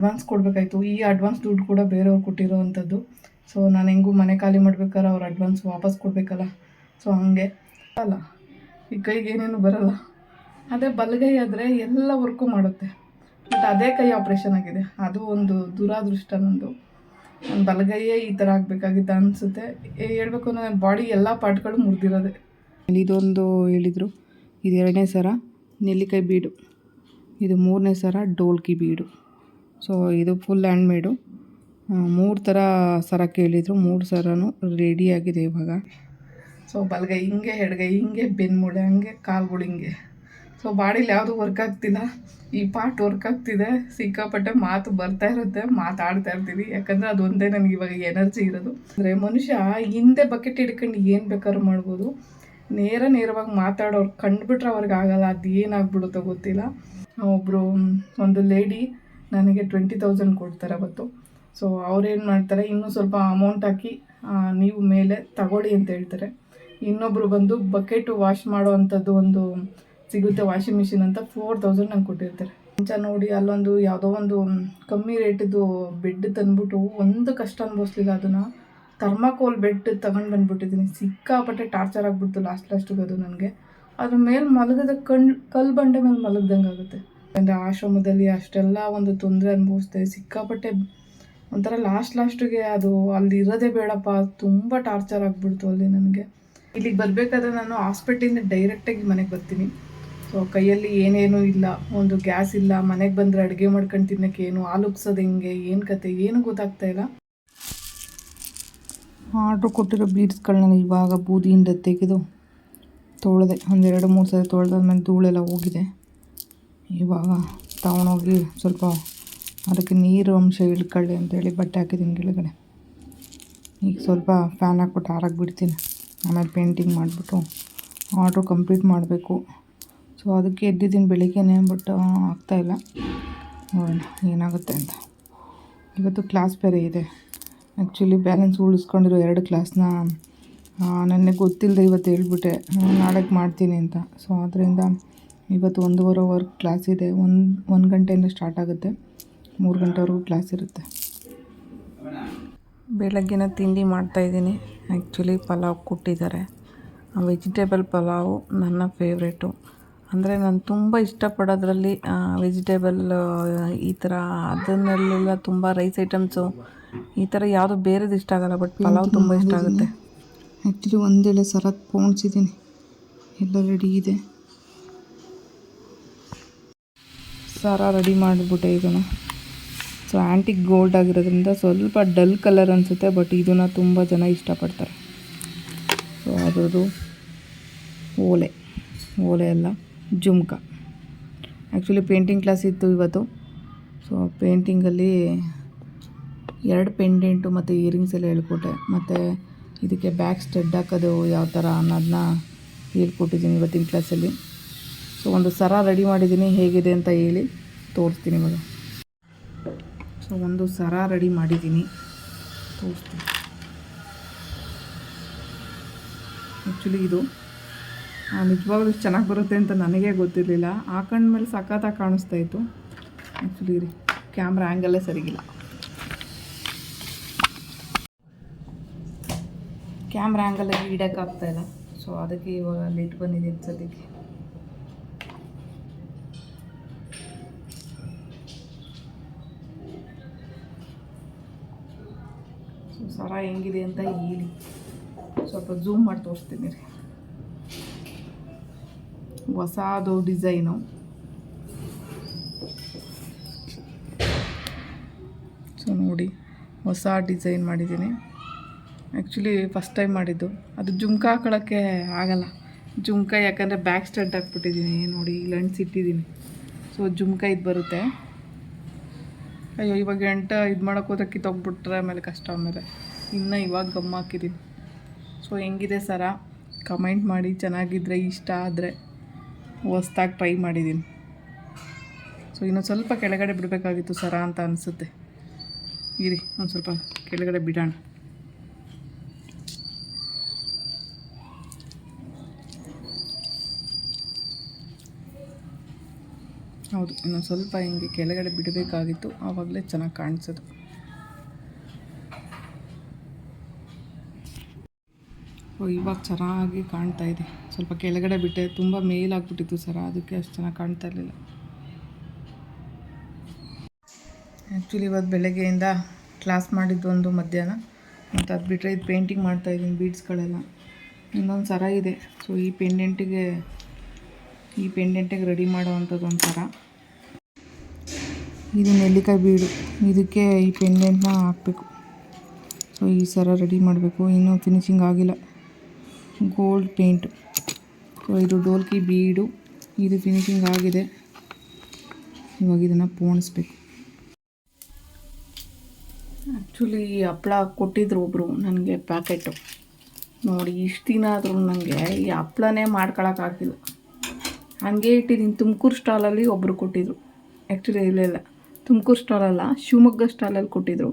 Advance ಕೊಡಬೇಕಾಯ್ತು. ಈ advance ದುಡ್ಡು ಕೂಡ ಬೇರೆಯವ್ರು ಕೊಟ್ಟಿರೋ ಅಂಥದ್ದು ಸೊ ನಾನು ಹೆಂಗೂ ಮನೆ ಖಾಲಿ ಮಾಡ್ಬೇಕಾದ್ರೆ ಅವ್ರು ಅಡ್ವಾನ್ಸ್ ವಾಪಸ್ ಕೊಡಬೇಕಲ್ಲ. ಸೊ ಹಂಗೆ. ಅಲ್ಲ, ಈ ಕೈಗೆ ಏನೇನು ಬರಲ್ಲ. ಅದೇ ಬಲಗೈ ಆದರೆ ಎಲ್ಲ ವರ್ಕು ಮಾಡುತ್ತೆ. ಬಟ್ ಅದೇ ಕೈ ಆಪ್ರೇಷನ್ ಆಗಿದೆ. ಅದು ಒಂದು ದುರಾದೃಷ್ಟ ನಂದು. ನನ್ನ ಬಲಗೈಯೇ ಈ ಥರ ಆಗಬೇಕಾಗಿತ್ತು ಅನಿಸುತ್ತೆ. ಹೇಳ್ಬೇಕು ಅಂದರೆ ನನ್ನ ಬಾಡಿ ಎಲ್ಲ ಪಾರ್ಟ್ಗಳು ಮುರಿದಿರೋದೆ. ಇದೊಂದು ಹೇಳಿದರು. ಇದು ಎರಡನೇ ಸರ, ನೆಲ್ಲಿಕಾಯಿ ಬೀಡು. ಇದು ಮೂರನೇ ಸರ, ಡೋಲ್ಕಿ ಬೀಡು. ಸೊ ಇದು ಫುಲ್ ಹ್ಯಾಂಡ್ ಮೇಡು ಮೂರು ಥರ ಸರ ಕೇಳಿದರು. ಮೂರು ಸರನೂ ರೆಡಿಯಾಗಿದೆ ಇವಾಗ. ಸೊ ಬಲಗೈ ಹಿಂಗೆ ಎಡಗೈ ಹಿಂಗೆ ಬೆನ್ಮೂಳೆ ಹಂಗೆ, ಕಾಲುಗಳು ಹಿಂಗೆ. ಸೊ ಬಾಡಿಲಿ ಯಾವುದು ವರ್ಕ್ ಆಗ್ತಿಲ್ಲ. ಈ ಪಾರ್ಟ್ ವರ್ಕ್ ಆಗ್ತಿದೆ. ಸಿಕ್ಕಾಪಟ್ಟೆ ಮಾತು ಬರ್ತಾ ಇರುತ್ತೆ. ಮಾತಾಡ್ತಾ ಇರ್ತೀವಿ. ಯಾಕಂದರೆ ಅದೊಂದೇ ನನಗೆ ಇವಾಗ ಎನರ್ಜಿ ಇರೋದು. ಅಂದರೆ ಮನುಷ್ಯ ಹಿಂದೆ ಬಕೆಟ್ ಹಿಡ್ಕೊಂಡು ಏನು ಬೇಕಾದ್ರೂ ಮಾಡ್ಬೋದು. ನೇರ ನೇರವಾಗಿ ಮಾತಾಡೋರು ಕಂಡುಬಿಟ್ರೆ ಅವ್ರಿಗೆ ಆಗಲ್ಲ ಅದು ಏನಾಗ್ಬಿಡುತ್ತೋ ಗೊತ್ತಿಲ್ಲ ಒಬ್ಬರು ಒಂದು ಲೇಡಿ ನನಗೆ ಟ್ವೆಂಟಿ ತೌಸಂಡ್ ಕೊಡ್ತಾರೆ ಅವತ್ತು. ಸೊ ಅವ್ರೇನು ಮಾಡ್ತಾರೆ, ಇನ್ನೂ ಸ್ವಲ್ಪ ಅಮೌಂಟ್ ಹಾಕಿ ನೀವು ಮೇಲೆ ತಗೊಳ್ಳಿ ಅಂತ ಹೇಳ್ತಾರೆ. ಇನ್ನೊಬ್ಬರು ಬಂದು ಬಕೆಟು ವಾಶ್ ಮಾಡೋ ಅಂಥದ್ದು ಒಂದು ಸಿಗುತ್ತೆ ವಾಷಿಂಗ್ ಮಿಷಿನ್ ಅಂತ ಫೋರ್ ತೌಸಂಡ್ ನಂಗೆ ಕೊಟ್ಟಿರ್ತಾರೆ. ಮುಂಚೆ ನೋಡಿ ಅಲ್ಲೊಂದು ಯಾವುದೋ ಒಂದು ಕಮ್ಮಿ ರೇಟಿದು ಬೆಡ್ ತಂದ್ಬಿಟ್ಟು ಒಂದು ಕಷ್ಟ ಅನ್ಭವಿಸ್ಲಿಲ್ಲ ಅದನ್ನು. ಥರ್ಮಾಕೋಲ್ ಬೆಡ್ ತಗೊಂಡು ಬಂದ್ಬಿಟ್ಟಿದ್ದೀನಿ ಸಿಕ್ಕಾಪಟ್ಟೆ ಟಾರ್ಚರ್ ಆಗಿಬಿಡ್ತು ಲಾಸ್ಟ್ ಲಾಸ್ಟಿಗೆ ಅದು ನನಗೆ. ಅದ್ರ ಮೇಲೆ ಮಲಗದ ಕಣ್, ಕಲ್ಲು ಬಂಡೆ ಮೇಲೆ ಮಲಗ್ದಂಗೆ ಆಗುತ್ತೆ ಅಂದರೆ ಆಶ್ರಮದಲ್ಲಿ ಅಷ್ಟೆಲ್ಲ ಒಂದು ತೊಂದರೆ ಅನುಭವಿಸ್ದೆ ಸಿಕ್ಕಾಪಟ್ಟೆ ಒಂಥರ ಲಾಸ್ಟ್ ಲಾಸ್ಟಿಗೆ ಅದು ಅಲ್ಲಿ ಇರೋದೇ ಬೇಡಪ್ಪ, ತುಂಬ ಟಾರ್ಚರ್ ಆಗಿಬಿಡ್ತು ಅಲ್ಲಿ ನನಗೆ. ಇಲ್ಲಿಗೆ ಬರಬೇಕಾದ್ರೆ ನಾನು ಹಾಸ್ಪಿಟ್ಲಿಂದ ಡೈರೆಕ್ಟಾಗಿ ಮನೆಗೆ ಬರ್ತೀನಿ. ಸೊ ಕೈಯಲ್ಲಿ ಏನೇನೂ ಇಲ್ಲ, ಒಂದು ಗ್ಯಾಸ್ ಇಲ್ಲ, ಮನೆಗೆ ಬಂದರೆ ಅಡುಗೆ ಮಾಡ್ಕೊಂಡು ತಿನ್ನೋಕ್ಕೆ ಏನು ಉಗ್ಸೋದು ಹೆಂಗೆ, ಏನು ಕತೆ, ಏನು ಗೊತ್ತಾಗ್ತಾ ಇಲ್ಲ. ಆರ್ಡ್ರ್ ಕೊಟ್ಟಿರೋ ಬೀಡ್ಸ್ಗಳನ್ನ ಇವಾಗ ಬೂದಿಯಿಂದ ತೆಗೆದು ತೊಳೆದೆ ಒಂದೆರಡು ಮೂರು ಸಲ ತೊಳೆದಾದ್ಮೇಲೆ ಧೂಳೆಲ್ಲ ಹೋಗಿದೆ. ಇವಾಗ ತಗೊಂಡೋಗಿ ಸ್ವಲ್ಪ ಅದಕ್ಕೆ ನೀರು ಅಂಶ ಇಳ್ಕೊಳ್ಳಿ ಅಂತೇಳಿ ಬಟ್ಟೆ ಹಾಕಿದ್ದೀನಿ ಕೆಳಗಡೆ. ಈಗ ಸ್ವಲ್ಪ ಫ್ಯಾನ್ ಹಾಕ್ಬಿಟ್ಟು ಆರಕ್ಕೆ ಬಿಡ್ತೀನಿ. ಆಮೇಲೆ ಪೇಂಟಿಂಗ್ ಮಾಡಿಬಿಟ್ಟು ಆರ್ಡ್ರ್ ಕಂಪ್ಲೀಟ್ ಮಾಡಬೇಕು. ಸೊ ಅದಕ್ಕೆ ಎದ್ದಿದ್ದೀನಿ ಬೆಳಿಗ್ಗೆನೇ ಬಟ್ ಆಗ್ತಾಯಿಲ್ಲ ನೋಡೋಣ, ಏನಾಗುತ್ತೆ ಅಂತ. ಇವತ್ತು ಕ್ಲಾಸ್ ಬೇರೆ ಇದೆ. ಆ್ಯಕ್ಚುಲಿ ಬ್ಯಾಲೆನ್ಸ್ ಉಳಿಸ್ಕೊಂಡಿರೋ ಎರಡು ಕ್ಲಾಸ್ನ ನನಗೆ ಗೊತ್ತಿಲ್ಲದೆ ಇವತ್ತು ಹೇಳ್ಬಿಟ್ಟೆ. ನಾಳೆಗೆ ಮಾಡ್ತೀನಿ ಅಂತ. ಸೊ ಅದರಿಂದ ಇವತ್ತು ಒಂದೂವರೆ ಅವರ್ ಕ್ಲಾಸ್ ಇದೆ. ಒಂದು ಒಂದು ಗಂಟೆಯಿಂದ ಸ್ಟಾರ್ಟ್ ಆಗುತ್ತೆ. ಮೂರು ಗಂಟೆವರೆಗೂ ಕ್ಲಾಸ್ ಇರುತ್ತೆ. ಬೆಳಗ್ಗಿನ ತಿಂಡಿ ಮಾಡ್ತಾಯಿದ್ದೀನಿ ಆ್ಯಕ್ಚುಲಿ ಪಲಾವ್ ಕೊಟ್ಟಿದ್ದಾರೆ. ವೆಜಿಟೇಬಲ್ ಪಲಾವು ನನ್ನ ಫೇವ್ರೇಟು ಅಂದರೆ ನಾನು ತುಂಬ ಇಷ್ಟಪಡೋದ್ರಲ್ಲಿ ವೆಜಿಟೇಬಲ್ ಈ ಥರ ಅದನ್ನೆಲ್ಲ ತುಂಬ ರೈಸ್ ಐಟಮ್ಸು ಈ ಥರ ಯಾವುದು ಬೇರೆದು ಇಷ್ಟ ಆಗಲ್ಲ ಬಟ್ ಪಲಾವ್ ತುಂಬ ಇಷ್ಟ ಆಗುತ್ತೆ. ಆ್ಯಕ್ಚುಲಿ ಒಂದೆಲೆ ಸರತ್ ಪೋಣಿಸಿದ್ದೀನಿ ಎಲ್ಲ ರೆಡಿ ಇದೆ. ಸರ ರೆಡಿ ಮಾಡಿಬಿಟ್ಟೆ ಇದನ್ನು. ಸೊ ಆ್ಯಂಟಿಕ್ ಗೋಲ್ಡ್ ಆಗಿರೋದ್ರಿಂದ ಸ್ವಲ್ಪ ಡಲ್ ಕಲರ್ ಅನಿಸುತ್ತೆ ಬಟ್ ಇದನ್ನು ತುಂಬ ಜನ ಇಷ್ಟಪಡ್ತಾರೆ. ಸೊ ಅದರದ್ದು ಓಲೆ ಓಲೆ ಅಲ್ಲ, ಜುಮ್ಕ. ಆ್ಯಕ್ಚುಲಿ ಪೇಂಟಿಂಗ್ ಕ್ಲಾಸ್ ಇತ್ತು ಇವತ್ತು. ಸೊ ಪೇಂಟಿಂಗಲ್ಲಿ ಎರಡು ಪೆಂಡೆಂಟು ಮತ್ತು ಇಯರಿಂಗ್ಸ್ ಎಲ್ಲ ಹೇಳ್ಕೊಟ್ಟೆ. ಮತ್ತು ಇದಕ್ಕೆ ಬ್ಯಾಕ್ ಸ್ಟೆಡ್ ಹಾಕೋದು ಯಾವ ಥರ ಅನ್ನೋದನ್ನ ಹೇಳ್ಕೊಟ್ಟಿದ್ದೀನಿ ಇವತ್ತಿನ ಕ್ಲಾಸಲ್ಲಿ ಸೊ ಒಂದು ಸರ ರೆಡಿ ಮಾಡಿದ್ದೀನಿ. ಹೇಗಿದೆ ಅಂತ ಹೇಳಿ ತೋರಿಸ್ತೀನಿ ಇವಾಗ ಸೊ ಒಂದು ಸರ ರೆಡಿ ಮಾಡಿದ್ದೀನಿ. ತೋರಿಸ್ತೀನಿ. ಆ್ಯಕ್ಚುಲಿ ಇದು ನಿಜವಾಗ್ಲೂ ಚೆನ್ನಾಗಿ ಬರುತ್ತೆ ಅಂತ ನನಗೇ ಗೊತ್ತಿರಲಿಲ್ಲ. ಹಾಕೊಂಡ್ಮೇಲೆ ಸಖತ್ತಾಗಿ ಕಾಣಿಸ್ತಾ ಇತ್ತು. ಆ್ಯಕ್ಚುಲಿ ರೀ ಕ್ಯಾಮ್ರಾ ಆ್ಯಂಗಲ್ಲೇ ಸರಿಗಿಲ್ಲ. ಕ್ಯಾಮ್ರಾ ಆ್ಯಂಗಲಾಗಿ ಇಡೋಕ್ಕಾಗ್ತಾಯಿಲ್ಲ ಸೊ ಅದಕ್ಕೆ ಇವಾಗ ಲೇಟ್ ಬಂದಿದೆ ಸದ್ಯಕ್ಕೆ. ಸರ ಹೆಂಗಿದೆ ಅಂತ ಹೇಳಿ. ಸ್ವಲ್ಪ ಜೂಮ್ ಮಾಡಿ ತೋರಿಸ್ತೀನಿ ರೀ. ಹೊಸದು ಡಿಸೈನು ಸೊ ನೋಡಿ, ಹೊಸ ಡಿಸೈನ್ ಮಾಡಿದ್ದೀನಿ. ಆ್ಯಕ್ಚುಲಿ ಫಸ್ಟ್ ಟೈಮ್ ಮಾಡಿದ್ದು. ಅದು ಜುಮ್ಕ ಹಾಕೊಳ್ಳೋಕ್ಕೆ ಆಗಲ್ಲ. ಜುಮ್ಕ ಯಾಕಂದರೆ ಬ್ಯಾಕ್ ಸ್ಟಡ್ ಹಾಕ್ಬಿಟ್ಟಿದ್ದೀನಿ. ನೋಡಿ ಇಲ್ಲಿ ಇಟ್ಟಿದ್ದೀನಿ. ಸೊ ಜುಮ್ಕ ಇದು ಬರುತ್ತೆ. ಅಯ್ಯೋ, ಇವಾಗ ಎಂಟ ಇದು ಮಾಡೋಕೆ ತೊಗೊಬಿಟ್ರೆ ಆಮೇಲೆ ಕಷ್ಟ ಆಮೇಲೆ. ಇನ್ನು ಇವಾಗ ಗಮ್ ಹಾಕಿದ್ದೀನಿ ಸೊ ಹೆಂಗಿದೆ ಸರ? ಕಮೆಂಟ್ ಮಾಡಿ ಚೆನ್ನಾಗಿದ್ದರೆ ಇಷ್ಟ ಆದರೆ ಹೊಸ್ದಾಗಿ ಟ್ರೈ ಮಾಡಿದ್ದೀನಿ ಸೊ ಇನ್ನೊಂದು ಸ್ವಲ್ಪ ಕೆಳಗಡೆ ಬಿಡಬೇಕಾಗಿತ್ತು ಸರ ಅಂತ ಅನಿಸುತ್ತೆ. ಇರಿ, ಒಂದು ಸ್ವಲ್ಪ ಕೆಳಗಡೆ ಬಿಡೋಣ. ಹೌದು, ಇನ್ನೊಂದು ಸ್ವಲ್ಪ ಹಿಂಗೆ ಕೆಳಗಡೆ ಬಿಡಬೇಕಾಗಿತ್ತು. ಆವಾಗಲೇ ಚೆನ್ನಾಗಿ ಕಾಣಿಸೋದು. ಇವಾಗ ಚೆನ್ನಾಗಿ ಕಾಣ್ತಾ ಇದೆ. ಸ್ವಲ್ಪ ಕೆಳಗಡೆ ಬಿಟ್ಟೆ ತುಂಬ ಮೇಲಾಗ್ಬಿಟ್ಟಿತ್ತು ಸರ, ಅದಕ್ಕೆ ಅಷ್ಟು ಚೆನ್ನಾಗಿ ಕಾಣ್ತಾ ಇರಲಿಲ್ಲ. ಆ್ಯಕ್ಚುಲಿ ಇವತ್ತು ಬೆಳಗ್ಗೆಯಿಂದ ಕ್ಲಾಸ್ ಮಾಡಿದ್ದು ಒಂದು ಮಧ್ಯಾಹ್ನ. ಮತ್ತು ಅದು ಬಿಟ್ಟರೆ ಇದು ಪೇಂಟಿಂಗ್ ಮಾಡ್ತಾಯಿದ್ದೀನಿ ಬೀಡ್ಸ್ಗಳೆಲ್ಲ ಇನ್ನೊಂದು ಸರ ಇದೆ. ಸೊ ಈ ಪೆಂಡೆಂಟಿಗೆ ಈ ಪೆಂಡೆಂಟಿಗೆ ರೆಡಿ ಮಾಡೋವಂಥದ್ದು ಒಂದು ಸರ. ಇದು ನೆಲ್ಲಿಕಾಯಿ ಬೀಡು. ಇದಕ್ಕೆ ಈ ಪೆಂಡೆಂಟ್ನ ಹಾಕಬೇಕು. ಸೊ ಈ ಸರ ರೆಡಿ ಮಾಡಬೇಕು. ಇನ್ನೂ ಫಿನಿಶಿಂಗ್ ಆಗಿಲ್ಲ. ಗೋಲ್ಡ್ ಪೇಂಟ್ ಇದು ಡೋಲ್ಕಿ ಬೀಡು. ಇದು ಫಿನಿಶಿಂಗ್ ಆಗಿದೆ. ಇವಾಗ ಇದನ್ನು ಪೋಣಿಸ್ಬೇಕು. ಆ್ಯಕ್ಚುಲಿ ಈ ಹಪ್ಳ ಕೊಟ್ಟಿದ್ರು ಒಬ್ಬರು ನನಗೆ ಪ್ಯಾಕೆಟು ನೋಡಿ, ಇಷ್ಟು ದಿನ ಆದರೂ ನನಗೆ ಈ ಹಪ್ಪಳನೇ ಮಾಡ್ಕೊಳಕ್ಕಾಗಿಲ್ಲ ಹಂಗೆ ಇಟ್ಟಿದ್ದೀನಿ ತುಮಕೂರು ಸ್ಟಾಲಲ್ಲಿ ಒಬ್ಬರು ಕೊಟ್ಟಿದ್ರು. ಆ್ಯಕ್ಚುಲಿ ಇರಲಿಲ್ಲ ತುಮಕೂರು ಸ್ಟಾಲಲ್ಲ ಶಿವಮೊಗ್ಗ ಸ್ಟಾಲಲ್ಲಿ ಕೊಟ್ಟಿದ್ರು.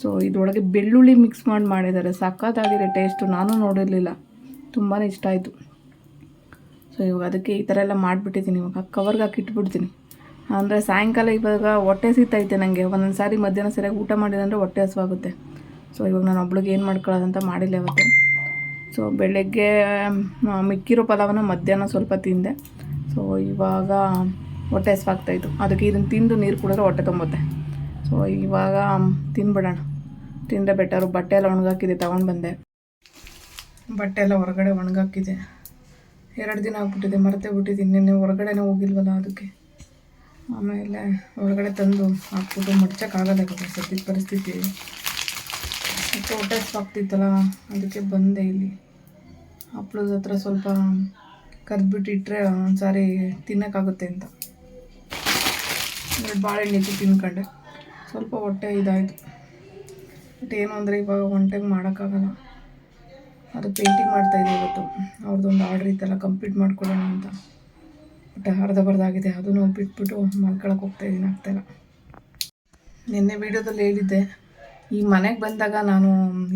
ಸೊ ಇದ್ರೊಳಗೆ ಬೆಳ್ಳುಳ್ಳಿ ಮಿಕ್ಸ್ ಮಾಡಿ ಮಾಡಿದ್ದಾರೆ. ಸಖತ್ತಾಗಿದೆ ಟೇಸ್ಟು ನಾನು ನೋಡಿರಲಿಲ್ಲ. ತುಂಬಾ ಇಷ್ಟ ಆಯಿತು. ಸೊ ಇವಾಗ ಅದಕ್ಕೆ ಈ ಥರ ಎಲ್ಲ ಮಾಡಿಬಿಟ್ಟಿದ್ದೀನಿ. ಇವಾಗ ಕವರ್ಗೆ ಹಾಕಿ ಇಟ್ಬಿಡ್ತೀನಿ. ಅಂದರೆ ಸಾಯಂಕಾಲ ಇವಾಗ ಹೊಟ್ಟೆ ಸಿಗ್ತೈತೆ ನನಗೆ ಒಂದೊಂದು ಸಾರಿ ಮಧ್ಯಾಹ್ನ ಸರಿಯಾಗಿ ಊಟ ಮಾಡಿದಂದರೆ ಹೊಟ್ಟೆ ಹಸುವಾಗುತ್ತೆ. ಸೊ ಇವಾಗ ನಾನು ಒಬ್ಳಿಗೆ ಏನು ಮಾಡ್ಕೊಳ್ಳೋದಂತ ಮಾಡಿಲ್ಲ ಇವತ್ತು ಸೊ ಬೆಳಗ್ಗೆ ಮಿಕ್ಕಿರೋ ಪಲಾವನ್ನು ಮಧ್ಯಾಹ್ನ ಸ್ವಲ್ಪ ತಿಂದೆ. ಸೊ ಇವಾಗ ಹೊಟ್ಟೆ ಹಸುವಾಗ್ತಾಯಿತ್ತು ಅದಕ್ಕೆ ಇದನ್ನು ತಿಂದು ನೀರು ಕುಡಿದ್ರೆ ಹೊಟ್ಟೆ ತುಂಬುತ್ತೆ. ಸೊ ಇವಾಗ ತಿನ್ಬಿಡೋಣ. ತಿಂದರೆ ಬೆಟರು ಬಟ್ಟೆ ಎಲ್ಲ ಒಣಗಾಕಿದೆ, ತೊಗೊಂಡು ಬಂದೆ. ಬಟ್ಟೆ ಎಲ್ಲ ಹೊರಗಡೆ ಒಣಗಾಕಿದೆ. ಎರಡು ದಿನ ಆಗ್ಬಿಟ್ಟಿದೆ, ಮರೆತೇ ಬಿಟ್ಟಿದ್ದೀನಿ. ನಿನ್ನೆ ಹೊರಗಡೆನೇ ಹೋಗಿಲ್ವಲ್ಲ ಅದಕ್ಕೆ. ಆಮೇಲೆ ಹೊರಗಡೆ ತಂದು ಹಾಕ್ಬಿಟ್ಟು ಮಡ್ಚೋಕ್ಕಾಗಲ್ಲ ಇವಾಗ ಸದ್ಯದ ಪರಿಸ್ಥಿತಿ. ಮತ್ತು ಹೊಟ್ಟೆ ಆಗ್ತಿತ್ತಲ್ಲ, ಅದಕ್ಕೆ ಬಂದೆ ಇಲ್ಲಿ. ಹಪ್ಳದ ಹತ್ರ ಸ್ವಲ್ಪ ಕರ್ದ್ಬಿಟ್ಟಿಟ್ರೆ ಒಂದು ಸಾರಿ ತಿನ್ನೋಕ್ಕಾಗುತ್ತೆ ಅಂತ. ಇತ್ತು ತಿನ್ಕೊಂಡೆ. ಸ್ವಲ್ಪ ಹೊಟ್ಟೆ ಇದಾಯಿತು. ಬಟ್ ಏನು ಅಂದರೆ ಇವಾಗ ಒಂಟೆಗೆ ಮಾಡೋಕ್ಕಾಗಲ್ಲ. ಅದು ಪೇಂಟಿಂಗ್ ಮಾಡ್ತಾಯಿದ್ದೆ ಇವತ್ತು. ಅವ್ರದ್ದೊಂದು ಆರ್ಡ್ರ್ ಇತ್ತಲ್ಲ ಕಂಪ್ಲೀಟ್ ಮಾಡ್ಕೊಳ್ಳೋಣ ಅಂತ. ಬಟ್ ಅರ್ಧ ಬರ್ದಾಗಿದೆ, ಅದನ್ನು ಬಿಟ್ಬಿಟ್ಟು ಮಲ್ಕೊಳಕ್ಕೆ ಹೋಗ್ತಾ ಇದ್ದೀನಿ ಆಗ್ತಾಯಿಲ್ಲ ನಿನ್ನೆ ವೀಡಿಯೋದಲ್ಲಿ ಹೇಳಿದ್ದೆ, ಈ ಮನೆಗೆ ಬಂದಾಗ ನಾನು